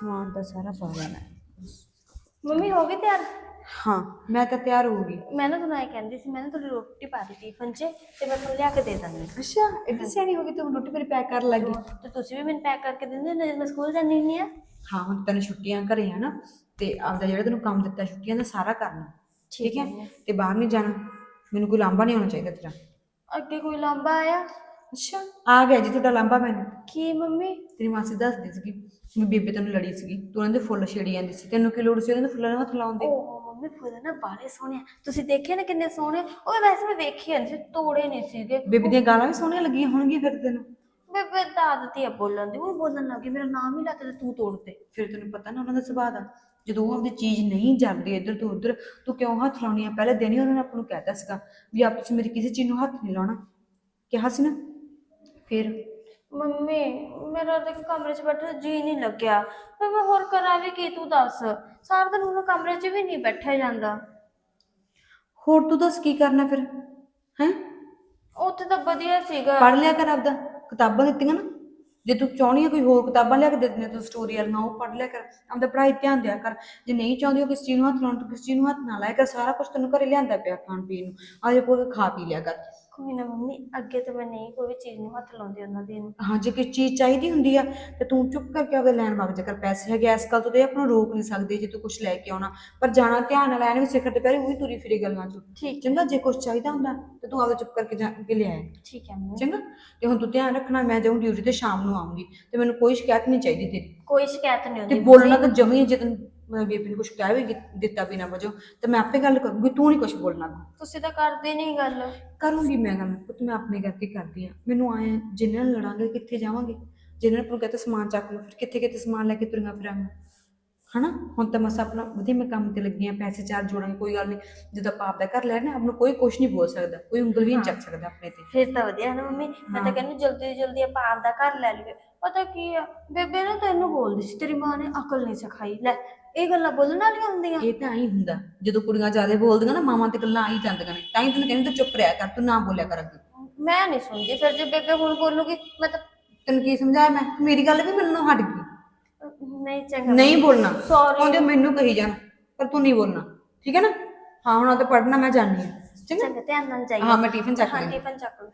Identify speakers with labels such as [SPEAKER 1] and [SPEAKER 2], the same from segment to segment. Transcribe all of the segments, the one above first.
[SPEAKER 1] ਸਮਾਨ ਤਾਂ ਸਾਰਾ ਪਾ ਲੈਣਾ ਹੈ।
[SPEAKER 2] ਮੰਮੀ ਹੋ ਗਈ ਤਿਆਰ?
[SPEAKER 1] ਹਾਂ ਮੈਂ ਤਾਂ ਤਿਆਰ ਹੋ ਗਈ।
[SPEAKER 2] ਮੈਂ ਨਾ ਤੁਹਾਨੂੰ ਇਹ ਕਹਿੰਦੀ ਸੀ ਮੈਂ ਨਾ ਤੁਹਾਡੀ ਰੋਟੀ ਪਾ ਦਿੱਤੀ ਟਿਫਨ 'ਚ ਤੇ ਮੈਂ ਤੁਹਾਨੂੰ ਲਿਆ ਕੇ ਦੇ ਦਾਂਗੀ।
[SPEAKER 1] ਅੱਛਾ ਐਡੀ ਸਿਆਣੀ ਹੋ ਗਈ ਤੂੰ ਰੋਟੀ ਮੇਰੀ ਪੈਕ ਕਰਨ ਲੱਗੀ।
[SPEAKER 2] ਤੇ ਤੁਸੀਂ ਵੀ ਮੈਨੂੰ ਪੈਕ ਕਰਕੇ ਦਿੰਦੇ ਹੋ ਜਦੋਂ ਮੈਂ ਸਕੂਲ ਜਾਂਦੀ ਹੁੰਦੀ ਆ
[SPEAKER 1] ਹਾਂ ਹੁਣ ਤੈਨੂੰ ਛੁੱਟੀਆਂ ਘਰੇ ਆ ਨਾ ਤੇ ਆਪਦਾ ਜਿਹੜਾ ਤੈਨੂੰ ਕੰਮ ਦਿੱਤਾ ਛੁੱਟੀਆਂ ਦਾ ਸਾਰਾ ਕਰਨਾ। ਠੀਕ ਹੈ? ਤੇ ਬਾਹਰ ਨਹੀਂ ਜਾਣਾ ਮੈਨੂੰ ਕੋਈ ਲਾਂਭਾ ਨਹੀਂ ਆਉਣਾ ਚਾਹੀਦਾ ਤੇਰਾ।
[SPEAKER 2] ਅੱਗੇ ਕੋਈ ਲਾਂਬਾ ਆਇਆ?
[SPEAKER 1] ਅੱਛਾ ਆ ਗਿਆ ਜੀ ਤੁਹਾਡਾ ਲਾਂਭਾ ਮੈਨੂੰ।
[SPEAKER 2] ਕੀ ਮੰਮੀ?
[SPEAKER 1] ਤੇਰੀ ਮਾਸੀ ਦੱਸਦੀ ਸੀਗੀ ਵੀ ਬੀਬੀ ਤੈਨੂੰ ਲੜੀ ਸੀਗੀ। ਤੂੰ ਉਹਨਾਂ ਦੇ ਫੁੱਲ ਛੇੜੀ ਜਾਂਦੀ ਸੀ। ਤੈਨੂੰ ਕੀ ਲੋੜ ਸੀ ਉਹਨਾਂ ਦੇ ਫੁੱਲਾਂ ਨੂੰ ਹੱਥ ਲਾਉਣ ਦੀ?
[SPEAKER 2] ਓਹ ਮੰਮੀ ਫੁੱਲ ਨਾ ਬਾਲੇ ਸੋਹਣੇ ਆ। ਤੁਸੀਂ ਦੇਖੇ ਨਾ ਕਿੰਨੇ ਸੋਹਣੇ? ਉਹ ਵੈਸੇ ਮੈਂ ਵੇਖੀ ਜਾਂਦੀ ਸੀ ਤੋੜੇ ਨਹੀਂ ਸੀਗੇ।
[SPEAKER 1] ਬੀਬੀ ਦੀਆਂ ਗਾਲਾਂ ਵੀ ਸੋਹਣੀਆਂ ਲੱਗੀਆਂ ਹੋਣਗੀਆਂ ਫਿਰ ਤੈਨੂੰ।
[SPEAKER 2] ਬੇਬੇ ਤਾਂ ਆਦਤ ਹੀ ਆ ਬੋਲਣ ਦੀ। ਉਹ ਬੋਲਣ ਲੱਗੀ ਮੇਰਾ ਨਾਮ ਹੀ ਲੱਤ ਤੇ ਤੂੰ ਤੋੜਦੇ
[SPEAKER 1] ਫਿਰ ਤੈਨੂੰ ਪਤਾ ਨਾ ਉਹਨਾਂ ਦਾ ਸੁਭਾਅ ਦਾ। ਜਦੋਂ ਉਹ ਆਪਣੀ ਚੀਜ਼ ਨਹੀਂ ਜਾਂਦੀ ਇੱਧਰ ਤੋਂ ਉੱਧਰ ਤੂੰ ਕਿਉਂ ਹੱਥ ਲਾਉਣੀ ਆ? ਪਹਿਲੇ ਦਿਨ ਹੀ ਉਹਨਾਂ ਨੇ ਆਪਾਂ ਨੂੰ ਕਹਿਤਾ ਸੀਗਾ ਵੀ ਆਪ ਤੁਸੀਂ ਮੇਰੀ ਕਿਸੇ ਚੀਜ਼ ਨੂੰ ਹੱਥ ਨਹੀਂ ਲਾਉਣਾ। ਕਿਹਾ ਸੀ ਨਾ? ਫਿਰ।
[SPEAKER 2] ਮੰਮੀ ਮੇਰਾ ਤਾਂ ਕਮਰੇ 'ਚ ਬੈਠਾ ਜੀ ਨਹੀਂ ਲੱਗਿਆ। ਫਿਰ ਮੈਂ ਹੋਰ ਕਰਾਂ ਵੀ ਕੀ ਤੂੰ ਦੱਸ? ਸਾਰਾ ਦਿਨ ਉਹਨਾਂ ਕਮਰੇ 'ਚ ਵੀ ਨਹੀਂ ਬੈਠਿਆ ਜਾਂਦਾ।
[SPEAKER 1] ਹੋਰ ਤੂੰ ਦੱਸ ਕੀ ਕਰਨਾ ਫਿਰ? ਹੈ?
[SPEAKER 2] ਉੱਥੇ ਤਾਂ ਵਧੀਆ ਸੀਗਾ।
[SPEAKER 1] ਪੜ੍ਹ ਲਿਆ ਕਰ ਆਪਦਾ। ਕਿਤਾਬਾਂ ਦਿੱਤੀਆਂ ਨਾ। ਜੇ ਤੂੰ ਚਾਹਣੀ ਆ ਕੋਈ ਹੋਰ ਕਿਤਾਬਾਂ ਲਿਆ ਕੇ ਦੇ ਦਿੰਦੇ ਤੂੰ ਸਟੋਰੀ ਵਾਲੀਆਂ ਉਹ ਪੜ੍ਹ ਲਿਆ ਕਰ। ਆਪਦਾ ਪੜ੍ਹਾਈ ਧਿਆਨ ਦਿਆ ਕਰ। ਜੇ ਨਹੀਂ ਚਾਹੁੰਦੀ ਉਹ ਕਿਸ ਚੀਜ਼ ਨੂੰ ਹੱਥ ਲਾਉਣ ਤੂੰ ਕਿਸ ਚੀਜ਼ ਨੂੰ ਹੱਥ ਨਾ ਲਾਇਆ ਕਰ। ਸਾਰਾ ਕੁਝ ਤੈਨੂੰ ਘਰੇ ਲਿਆਂਦਾ ਪਿਆ ਖਾਣ ਪੀਣ ਨੂੰ ਆਜੇ ਕੋਈ ਖਾ ਪੀ ਲਿਆ ਕਰ।
[SPEAKER 2] ਕੋਈ ਨਾ ਮੰਮੀ ਅੱਗੇ ਤਾਂ ਮੈਂ ਨਹੀਂ ਕੋਈ ਵੀ ਚੀਜ਼ ਨੂੰ ਹੱਥ ਲਾਉਂਦੀ ਉਹਨਾਂ ਦੀ ਨੂੰ।
[SPEAKER 1] ਹਾਂ ਜੇ ਕੋਈ ਚੀਜ਼ ਚਾਹੀਦੀ ਹੁੰਦੀ ਆ ਤੇ ਤੂੰ ਚੁੱਪ ਕਰਕੇ ਆਪਦੇ ਲੈਣ ਵਗ ਜਾ ਕਰ ਪੈਸੇ ਹੈਗੇ ਇਸ ਗੱਲ ਤੋਂ ਤੇ ਆਪਾਂ ਨੂੰ ਰੋਕ ਨਹੀਂ ਸਕਦੇ ਜੇ ਤੂੰ ਕੁਝ ਲੈ ਕੇ ਆਉਣਾ। ਪਰ ਜਾਣਾ ਧਿਆਨ ਨਾਲ ਐਨ ਵੀ ਸਿਖਰ ਤੇ ਪੈਰੀ ਉਹੀ ਤੁਰੀ ਫਿਰੀ ਗੱਲਾਂ ਚ।
[SPEAKER 2] ਠੀਕ।
[SPEAKER 1] ਚੰਗਾ ਜੇ ਕੁਝ ਚਾਹੀਦਾ ਹੁੰਦਾ ਤੇ ਤੂੰ ਆਪਦਾ ਚੁੱਪ ਕਰਕੇ ਜਾ ਕੇ ਲਿਆਇਆ
[SPEAKER 2] ਠੀਕ ਹੈ ਮੰਮੀ।
[SPEAKER 1] ਚੰਗਾ ਤੇ ਹੁਣ ਤੂੰ ਧਿਆਨ ਰੱਖਣਾ ਮੈਂ ਜਾਊਂ ਡਿਊਟੀ ਤੇ ਸ਼ਾਮ ਨੂੰ ਆਉਂਗੀ ਤੇ ਮੈਨੂੰ ਕੋਈ ਸ਼ਿਕਾਇਤ ਨਹੀਂ ਚਾਹੀਦੀ ਤੇਰੀ।
[SPEAKER 2] ਕੋਈ ਸ਼ਿਕਾਇਤ ਨਹੀਂ
[SPEAKER 1] ਤੇ
[SPEAKER 2] ਹੁੰਦੀ
[SPEAKER 1] ਬੋਲਣਾ ਤਾਂ ਜਮੀ ਜੇ ਤੈਨੂੰ ਮੈਂ ਬੇਬੀ ਨੂੰ ਕੁਝ ਕਹਿ ਵੀ ਦਿੱਤਾ ਬਿਨਾ ਵਜੋਂ ਤੇ ਮੈਂ ਆਪੇ ਗੱਲ ਕਰੂੰਗੀ ਤੂੰ ਨਹੀਂ ਕੁਝ ਬੋਲਣਾ
[SPEAKER 2] ਤੁਸੀਂ ਤਾਂ ਕਰਦੇ ਨਹੀਂ ਗੱਲ।
[SPEAKER 1] ਕਰੂੰਗੀ ਮੈਂ ਗੱਲ ਪੁੱਤ ਮੈਂ ਆਪਣੇ ਕਰਕੇ ਕਰਦੀ ਆ ਮੈਨੂੰ ਆਏ ਜਿੰਨਾਂ ਨਾਲ ਲੜਾਂਗੇ ਕਿੱਥੇ ਜਾਵਾਂਗੇ? ਜਿੰਨਾਂ ਨੂੰ ਕਹਤੇ ਸਮਾਨ ਚੱਕ ਲਓ ਫਿਰ ਕਿੱਥੇ ਕਿੱਥੇ ਸਮਾਨ ਲੈ ਕੇ ਤੁਰੀਆਂ ਫਿਰਾਂਗੇ? ਹਨਾ? ਹੁਣ ਤਾਂ ਮਸਾ ਆਪਣਾ ਵਧੀਆ ਮੈਂ ਕੰਮ ਤੇ ਲੱਗੀ ਆ ਪੈਸੇ ਚਾਰ ਜੋੜਾਂਗੇ ਕੋਈ ਗੱਲ ਨਹੀਂ ਜਦੋਂ ਆਪਾਂ ਆਪਦਾ ਘਰ ਲੈਣਾ ਆਪ ਨੂੰ ਕੋਈ ਕੁਝ ਨਹੀਂ ਬੋਲ ਸਕਦਾ ਕੋਈ ਉਂਗਲ ਵੀ ਨਹੀਂ ਚੱਕ ਸਕਦਾ ਆਪਣੇ ਤੇ।
[SPEAKER 2] ਫਿਰ ਤਾਂ ਵਧੀਆ ਨਾ ਮੰਮੀ ਮੈਂ ਤਾਂ ਕਹਿੰਦੀ ਜਲਦੀ ਜਲਦੀ ਆਪਾਂ ਆਪਦਾ ਘਰ ਲੈ ਲਈਏ। ਪਤਾ ਕੀ ਆ? ਬੇਬੇ ਨਾ ਤੈਨੂੰ ਬੋਲਦੀ ਸੀ ਤੇਰੀ ਮਾਂ ਨੇ ਅਕਲ ਨਹੀਂ ਸਿਖਾਈ। ਲੈ ਇਹ ਗੱਲਾਂ ਬੋਲਣ ਵਾਲੀਆਂ ਹੁੰਦੀਆਂ?
[SPEAKER 1] ਇਹ ਤਾਂ ਆਈ ਹੁੰਦਾ। ਜਦੋਂ ਕੁੜੀਆਂ ਜ਼ਿਆਦਾ ਬੋਲਦੀਆਂ ਨਾ ਮਾਵਾਂ ਤੇ ਗੱਲਾਂ ਆਈ ਜਾਂਦੀਆਂ ਨੇ। ਤਾਂ ਹੀ ਤੈਨੂੰ ਕਹਿੰਦੀ ਤੂੰ ਚੁੱਪ ਰਿਹਾ ਕਰ ਤੂੰ ਨਾ ਬੋਲਿਆ ਕਰ ਅੱਗੇ।
[SPEAKER 2] ਮੈਂ ਨਹੀਂ ਸੁਣਦੀ ਫਿਰ ਜੇ ਬੇਬੇ ਹੁਣ ਬੋਲੂਗੀ ਮੈਂ ਤਾਂ
[SPEAKER 1] ਤੈਨੂੰ ਕੀ ਸਮਝਾਇਆ ਮੈਂ? ਮੇਰੀ ਗੱਲ ਵੀ ਮੰਨਣੋਂ ਹਟ ਗਈ।
[SPEAKER 2] ਨਹੀਂ ਚੰਗਾ।
[SPEAKER 1] ਨਹੀਂ ਬੋਲਣਾ।
[SPEAKER 2] Sorry।
[SPEAKER 1] ਉਹਦੇ ਮੈਨੂੰ ਕਹੀ ਜਾਣ ਪਰ ਤੂੰ ਨਹੀਂ ਬੋਲਣਾ। ਠੀਕ ਹੈ ਨਾ? ਹਾਂ ਹੁਣ ਆ ਤੇ ਪੜਨਾ ਮੈਂ ਜਾਣੀ ਆ ਚੰਗਾ
[SPEAKER 2] ਚੰਗਾ ਧਿਆਨ ਨਾਲ ਜਾਈਏ
[SPEAKER 1] ਹਾਂ ਮੈਂ ਟਿਫਨ ਚੱਕ
[SPEAKER 2] ਹਾਂ ਟਿਫਨ ਚੱਕ ਲਓ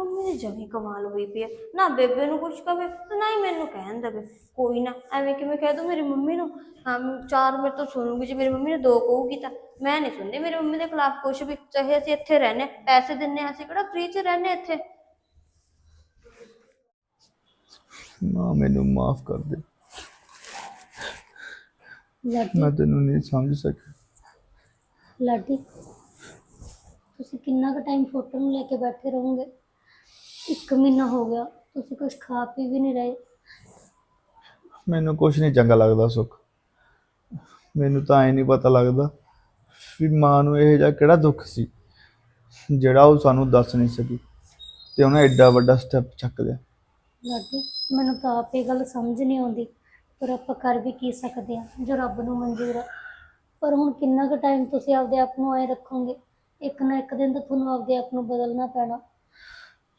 [SPEAKER 2] ਮੰਮੀ ਦੀ ਜਮੀ ਕਮਾਲ ਹੋਈ ਪਈ ਆ। ਨਾ ਬੇਬੇ ਨੂੰ ਕੁਝ ਕਵੇ ਤੇ ਨਾ ਹੀ ਮੈਨੂੰ ਕਹਿਣ ਦੇਵੇ। ਕੋਈ ਨਾ ਐਵੇਂ ਕਿਵੇਂ ਕਹਿ ਦੂੰ ਮੇਰੀ ਮੰਮੀ ਨੂੰ? ਹਾਂ ਚਾਰ ਮੇਰੇ ਤੋਂ ਸੁਣੂਗੀ ਜੇ ਮੇਰੀ ਮੰਮੀ ਨੇ ਦੋ ਕਹੂਗੀ ਤਾਂ। ਮੈਂ ਨਹੀਂ ਸੁਣਦੀ ਮੇਰੀ ਮੰਮੀ ਦੇ ਖਿਲਾਫ ਕੁਝ ਵੀ ਚਾਹੇ ਅਸੀਂ ਇੱਥੇ ਰਹਿੰਦੇ ਹਾਂ, ਪੈਸੇ ਦਿੰਨੇ ਹਾਂ, ਅਸੀਂ ਕਿਹੜਾ ਫ੍ਰੀ 'ਚ ਰਹਿੰਦੇ ਹਾਂ ਇੱਥੇ?
[SPEAKER 3] ਮਾਂ ਮੈਨੂੰ ਮਾਫ ਕਰ ਦੇ।
[SPEAKER 4] ਲਾਡੀ।
[SPEAKER 3] ਮੈਂ ਤੈਨੂੰ ਨਹੀਂ ਸਮਝ ਸਕਿਆ।
[SPEAKER 4] ਲਾਡੀ ਤੁਸੀਂ ਕਿੰਨਾ ਕੁ ਟਾਈਮ ਫੋਟੋ ਨੂੰ ਲੈ ਕੇ ਬੈਠੇ ਰਹੋਗੇ? ਇੱਕ ਮਹੀਨਾ ਹੋ ਗਿਆ ਤੁਸੀਂ ਕੁਝ ਖਾ ਪੀ ਵੀ ਨਹੀਂ ਰਹੇ।
[SPEAKER 3] ਮੈਨੂੰ ਕੁਝ ਨਹੀਂ ਚੰਗਾ ਲੱਗਦਾ ਸੁੱਖ। ਮੈਨੂੰ ਤਾਂ ਐ ਨਹੀਂ ਪਤਾ ਲੱਗਦਾ ਵੀ ਮਾਂ ਨੂੰ ਇਹ ਜਿਹਾ ਕਿਹੜਾ ਦੁੱਖ ਸੀ ਜਿਹੜਾ ਉਹ ਸਾਨੂੰ ਦੱਸ ਨਹੀਂ ਸਕੀ ਤੇ ਉਹਨੇ ਐਡਾ ਵੱਡਾ ਸਟੈਪ ਚੱਕ ਲਿਆ।
[SPEAKER 4] ਲਾਡੀ ਮੈਨੂੰ ਤਾਂ ਆਪ ਇਹ ਗੱਲ ਸਮਝ ਨਹੀਂ ਆਉਂਦੀ ਪਰ ਆਪਾਂ ਕਰ ਵੀ ਕੀ ਸਕਦੇ ਆ ਜੋ ਰੱਬ ਨੂੰ ਮਨਜ਼ੂਰ ਆ। ਪਰ ਹੁਣ ਕਿੰਨਾ ਕੁ ਟਾਈਮ ਤੁਸੀਂ ਆਪਦੇ ਆਪ ਨੂੰ ਐ ਰੱਖੋਗੇ ਇੱਕ ਨਾ ਇੱਕ ਦਿਨ ਤਾਂ ਤੁਹਾਨੂੰ ਆਪਦੇ ਆਪ ਨੂੰ ਬਦਲਣਾ ਪੈਣਾ।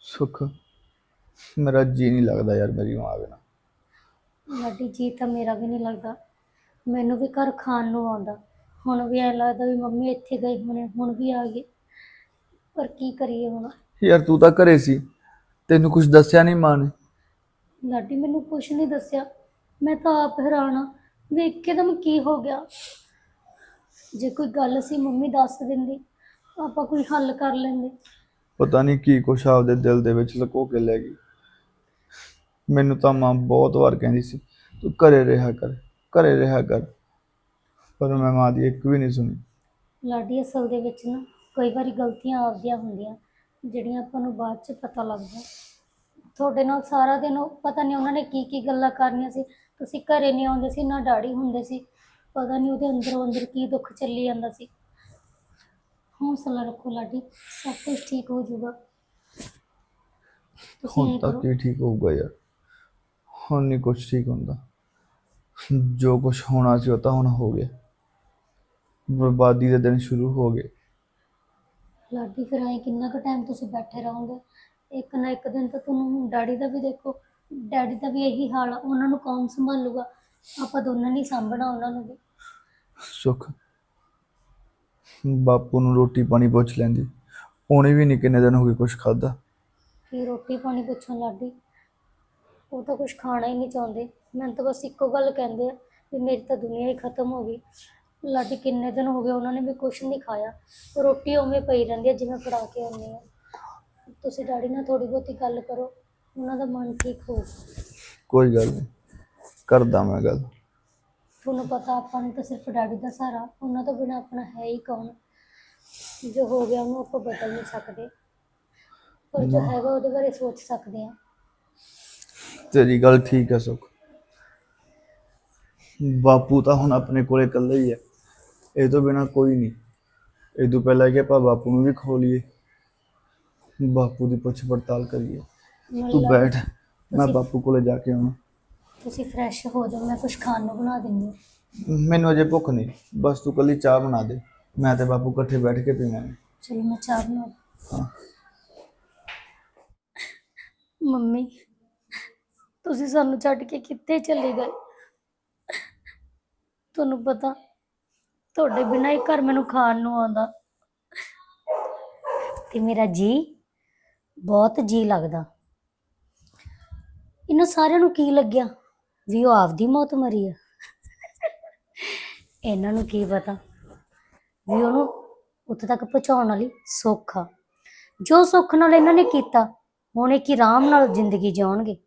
[SPEAKER 3] ਸੁੱਖ। ਮੇਰਾ ਜੀ ਨਹੀਂ ਲੱਗਦਾ ਯਾਰ ਮੇਰੀ ਮਾਂ ਬਿਨਾਂ।
[SPEAKER 4] ਲਾਡੀ ਜੀ ਤਾਂ ਮੇਰਾ ਵੀ ਨਹੀਂ ਲੱਗਦਾ। ਮੈਨੂੰ ਵੀ ਘਰ ਖਾਣ ਨੂੰ ਆਉਂਦਾ। ਹੁਣ ਵੀ ਐ ਲੱਗਦਾ ਵੀ ਮੰਮੀ ਇੱਥੇ ਗਏ ਹੋਣੇ ਹੁਣ ਵੀ ਆ ਗਏ। ਪਰ ਕੀ ਕਰੀਏ ਹੁਣ?
[SPEAKER 3] ਯਾਰ ਤੂੰ ਤਾਂ ਘਰੇ ਸੀ। ਤੈਨੂੰ ਕੁਝ ਦੱਸਿਆ ਨਹੀਂ ਮਾਂ ਨੇ?
[SPEAKER 4] ਲਾਡੀ ਮੈਨੂੰ ਕੁਛ ਨਹੀਂ ਦੱਸਿਆ। ਮੈਂ ਤਾਂ ਆਪ ਹੈਰਾਨ ਆ। ਵੀ ਇੱਕਦਮ ਕੀ ਹੋ ਗਿਆ। ਜੇ ਕੋਈ ਗੱਲ ਸੀ ਮੰਮੀ ਦੱਸ ਦਿੰਦੀ ਆਪਾਂ ਕੋਈ ਹੱਲ ਕਰ ਲੈਂਦੇ।
[SPEAKER 3] ਪਤਾ ਨਹੀਂ ਕੀ ਕੁਛ ਆਪਦੇ ਦਿਲ ਦੇ ਵਿੱਚ ਲੁਕੋ ਕੇ ਲੈ ਗਈ। ਮੈਨੂੰ ਤਾਂ ਮਾਂ ਬਹੁਤ ਵਾਰ ਕਹਿੰਦੀ ਸੀ, ਤੂੰ ਘਰੇ ਰਿਹਾ ਕਰ, ਘਰੇ ਰਿਹਾ ਕਰ। ਪਰ ਮੈਂ ਮਾਂ ਦੀ ਇੱਕ ਵੀ ਨਹੀਂ ਸੁਣੀ।
[SPEAKER 4] ਲਾਡੀ ਅਸਲ ਦੇ ਵਿੱਚ ਨਾ ਕਈ ਵਾਰੀ ਗਲਤੀਆਂ ਆਪਦੀਆਂ ਹੁੰਦੀਆਂ, ਜਿਹੜੀਆਂ ਆਪਾਂ ਨੂੰ ਬਾਅਦ ਚ ਪਤਾ ਲੱਗਦਾ ਤੁਹਾਡੇ ਨਾਲ ਸਾਰਾ ਦਿਨ ਉਹ ਪਤਾ ਨਹੀਂ ਉਹਨਾਂ ਨੇ ਕੀ ਕੀ ਗੱਲਾਂ ਕਰਨੀਆਂ ਸੀ। ਤੁਸੀਂ ਘਰੇ ਨਹੀਂ ਆਉਂਦੇ ਸੀ, ਨਾ ਡਾੜੀ ਹੁੰਦੇ ਸੀ। ਪਤਾ ਨਹੀਂ ਉਹਦੇ ਅੰਦਰੋਂ ਅੰਦਰ ਕੀ ਦੁੱਖ ਚੱਲੀ ਜਾਂਦਾ ਸੀ। ਹੌਸਲਾ ਰੱਖੋ ਲਾਡੀ ਸਭ ਕੁਝ ਠੀਕ ਹੋ ਜਾਊਗਾ। ਤੁਸੀਂ
[SPEAKER 3] ਹੁਣ
[SPEAKER 4] ਐਂ
[SPEAKER 3] ਤੱਕ
[SPEAKER 4] ਕਰੋ।
[SPEAKER 3] ਹੀ ਠੀਕ ਹੋਊਗਾ ਯਾਰ। ਹੁਣ ਨਹੀਂ ਕੁਝ ਠੀਕ ਹੁੰਦਾ। ਜੋ ਕੁਝ ਹੋਣਾ ਸੀ ਉਹ ਤਾਂ ਹੁਣ ਹੋ ਗਿਆ। ਬਰਬਾਦੀ ਦੇ ਦਿਨ ਸ਼ੁਰੂ ਹੋ ਗਏ।
[SPEAKER 4] ਲਾਡੀ ਫਿਰ ਐਂ ਕਿੰਨਾ ਕੁ ਟਾਈਮ ਤੁਸੀਂ ਬੈਠੇ ਰਹੋਗੇ? ਇੱਕ ਨਾ ਇੱਕ ਦਿਨ ਤਾਂ ਤੁਹਾਨੂੰ ਡੈਡੀ ਦਾ ਵੀ ਦੇਖੋ ਡੈਡੀ ਦਾ ਵੀ ਇਹੀ ਹਾਲ ਆ। ਉਹਨਾਂ ਨੂੰ ਕੌਣ ਸੰਭਾਲੂਗਾ? ਆਪਾਂ ਦੋਨਾਂ ਨੇ ਸਾਂਭਣਾ ਉਹਨਾਂ ਨੂੰ ਵੀ।
[SPEAKER 3] ਸੁੱਖ ਬਾਪੂ ਨੂੰ ਰੋਟੀ ਪਾਣੀ ਪੁੱਛ ਲੈਂਦੀ। ਉਹਨੇ ਵੀ ਨਹੀਂ ਕਿੰਨੇ ਦਿਨ ਹੋ ਗਏ ਕੁਝ ਖਾਦਾ
[SPEAKER 4] ਕੀ ਰੋਟੀ ਪਾਣੀ ਪੁੱਛਣ ਲੱਗੀ ਉਹ ਤਾਂ ਕੁਝ ਖਾਣਾ ਹੀ ਨਹੀਂ ਚਾਹੁੰਦੇ। ਮੈਨੂੰ ਤਾਂ ਬਸ ਇੱਕੋ ਗੱਲ ਕਹਿੰਦੇ ਆ ਵੀ ਮੇਰੀ ਤਾਂ ਦੁਨੀਆ ਹੀ ਖਤਮ ਹੋ ਗਈ। ਲਾਡੀ ਕਿੰਨੇ ਦਿਨ ਹੋ ਗਏ ਉਹਨਾਂ ਨੇ ਵੀ ਕੁਝ ਨਹੀਂ ਖਾਇਆ। ਰੋਟੀ ਉਵੇਂ ਪਈ ਰਹਿੰਦੀ ਆ ਜਿਵੇਂ ਫੜਾ ਕੇ ਆਉਂਦੇ ਆ। ਤੁਸੀਂ ਡੈਡੀ ਨਾਲ ਥੋੜੀ ਬਹੁਤੀ ਗੱਲ ਕਰੋ। ਉਹਨਾਂ ਦਾ ਮਨ ਠੀਕ ਹੋਊ।
[SPEAKER 3] ਕੋਈ ਗੱਲ ਨਹੀਂ ਕਰਦਾ ਮੈਂ ਗੱਲ।
[SPEAKER 4] ਤੁਹਾਨੂੰ ਪਤਾ ਆਪਾਂ ਨੂੰ ਤਾਂ ਸਿਰਫ ਡੈਡੀ ਦਾ ਸਹਾਰਾ ਉਹਨਾਂ ਤੋਂ ਬਿਨਾ ਆਪਣਾ ਹੈ ਹੀ ਕੌਣ? ਜੋ ਹੋ ਗਿਆ ਉਹਨੂੰ ਆਪਾਂ ਬਦਲ ਨਹੀਂ ਸਕਦੇ। ਪਰ ਜੋ ਹੈਗਾ ਉਹਦੇ ਬਾਰੇ ਸੋਚ ਸਕਦੇ ਆ
[SPEAKER 3] ਤੇਰੀ ਗੱਲ ਠੀਕ ਹੈ ਸੁੱਖ। ਬਾਪੂ ਤਾਂ ਹੁਣ ਆਪਣੇ ਕੋਲੇ ਇਕੱਲਾ ਹੀ ਹੈ। ਇਹ ਤੋਂ ਬਿਨਾ ਕੋਈ ਨਹੀਂ। ਇਹ ਤੋਂ ਪਹਿਲਾਂ ਕਿ ਆਪਾਂ ਬਾਪੂ ਨੂੰ ਵੀ ਖੋ ਲਈਏ। ਬਾਪੂ ਦੀ ਪੁੱਛ ਪੜਤਾਲ ਕਰੀਏ ਤੂੰ ਬੈਠ। ਮੈਂ ਬਾਪੂ ਕੋਲੇ ਜਾ ਕੇ ਆਉਣਾ।
[SPEAKER 4] ਤੁਸੀਂ ਫਰੈਸ਼ ਹੋ ਜਾਓ ਮੈਂ ਕੁਝ ਖਾਣ ਨੂੰ ਬਣਾ ਦਿੰਦੀ ਹਾਂ।
[SPEAKER 3] ਮੈਨੂੰ ਅਜੇ ਭੁੱਖ ਨਹੀਂ। ਬਸ ਤੂੰ ਕੱਲੀ ਚਾਹ ਬਣਾ ਦੇ। ਮੈਂ ਤੇ ਬਾਪੂ ਇਕੱਠੇ ਬੈਠ ਕੇ ਪੀਵਾਂਗੇ।
[SPEAKER 4] ਚਲੋ ਮੈਂ ਚਾਹ ਬਣਾ
[SPEAKER 3] ਹਾਂ।
[SPEAKER 4] ਮੰਮੀ ਤੁਸੀਂ ਸਾਨੂੰ ਛੱਡ ਕੇ ਕਿੱਥੇ ਚਲੇ ਗਏ? ਤੁਹਾਨੂੰ ਪਤਾ ਤੁਹਾਡੇ ਬਿਨਾਂ ਹੀ ਘਰ ਮੈਨੂੰ ਖਾਣ ਨੂੰ ਆਉਂਦਾ। ਤੇ ਮੇਰਾ ਜੀ ਬਹੁਤ ਜੀ ਲੱਗਦਾ। ਇਹਨਾਂ ਸਾਰਿਆਂ ਨੂੰ ਕੀ ਲੱਗਿਆ? ਵੀ ਉਹ ਆਪਦੀ ਮੌਤ ਮਰੀ ਆ। ਇਹਨਾਂ ਨੂੰ ਕੀ ਪਤਾ? ਵੀ ਉਹਨੂੰ ਉੱਥੇ ਤੱਕ ਪਹੁੰਚਾਉਣ ਵਾਲੀ ਸੁੱਖ ਆ। ਜੋ ਸੁੱਖ ਨਾਲ ਇਹਨਾਂ ਨੇ ਕੀਤਾ, ਹੁਣ ਇਹ ਕੀ ਆਰਾਮ ਨਾਲ ਜ਼ਿੰਦਗੀ ਜਿਉਣਗੇ?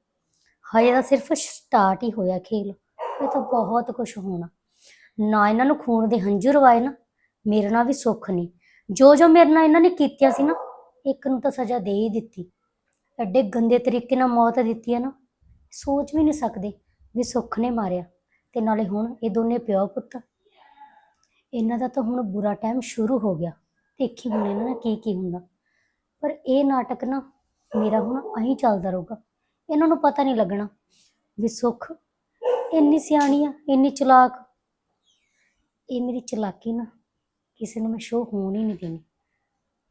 [SPEAKER 4] ਹਜੇ ਤਾਂ ਸਿਰਫ ਸਟਾਰਟ ਹੀ ਹੋਇਆ ਖੇਲ। ਇਹ ਤਾਂ ਬਹੁਤ ਕੁਝ ਹੋਣਾ। ਨਾ ਇਹਨਾਂ ਨੂੰ ਖੂਨ ਦੇ ਹੰਝੂ ਰਵਾਏ ਨਾ, ਮੇਰੇ ਨਾਲ ਵੀ ਸੁੱਖ ਨਹੀਂ। ਜੋ ਜੋ ਮੇਰੇ ਨਾਲ ਇਹਨਾਂ ਨੇ ਕੀਤਿਆ ਸੀ ਨਾ, ਇੱਕ ਨੂੰ ਤਾਂ ਸਜ਼ਾ ਦੇ ਹੀ ਦਿੱਤੀ। ਐਡੇ ਗੰਦੇ ਤਰੀਕੇ ਨਾਲ ਮੌਤ ਦਿੱਤੀ ਹੈ ਨਾ, ਸੋਚ ਵੀ ਨਹੀਂ ਸਕਦੇ। ਵੀ ਸੁੱਖ ਨੇ ਮਾਰਿਆ ਤੇ ਨਾਲੇ ਹੁਣ ਇਹ ਦੋਨੇ ਪਿਓ ਪੁੱਤ। ਇਹਨਾਂ ਦਾ ਤਾਂ ਹੁਣ ਬੁਰਾ ਟਾਈਮ ਸ਼ੁਰੂ ਹੋ ਗਿਆ। ਦੇਖੀ ਹੁਣ ਇਹਨਾਂ ਨਾਲ ਕੀ ਕੀ ਹੁੰਦਾ। ਪਰ ਇਹ ਨਾਟਕ ਨਾ ਮੇਰਾ ਹੁਣ ਅਹੀਂ ਚੱਲਦਾ ਰਹੂਗਾ। ਇਹਨਾਂ ਨੂੰ ਪਤਾ ਨਹੀਂ ਲੱਗਣਾ ਵੀ ਸੁੱਖ ਇੰਨੀ ਸਿਆਣੀ ਆ, ਇੰਨੀ ਚਲਾਕ। ਇਹ ਮੇਰੀ ਚਲਾਕੀ ਨਾ ਕਿਸੇ ਨੂੰ ਮੈਂ ਸ਼ੋਅ ਹੋਣ ਹੀ ਨਹੀਂ ਦੇਣੀ।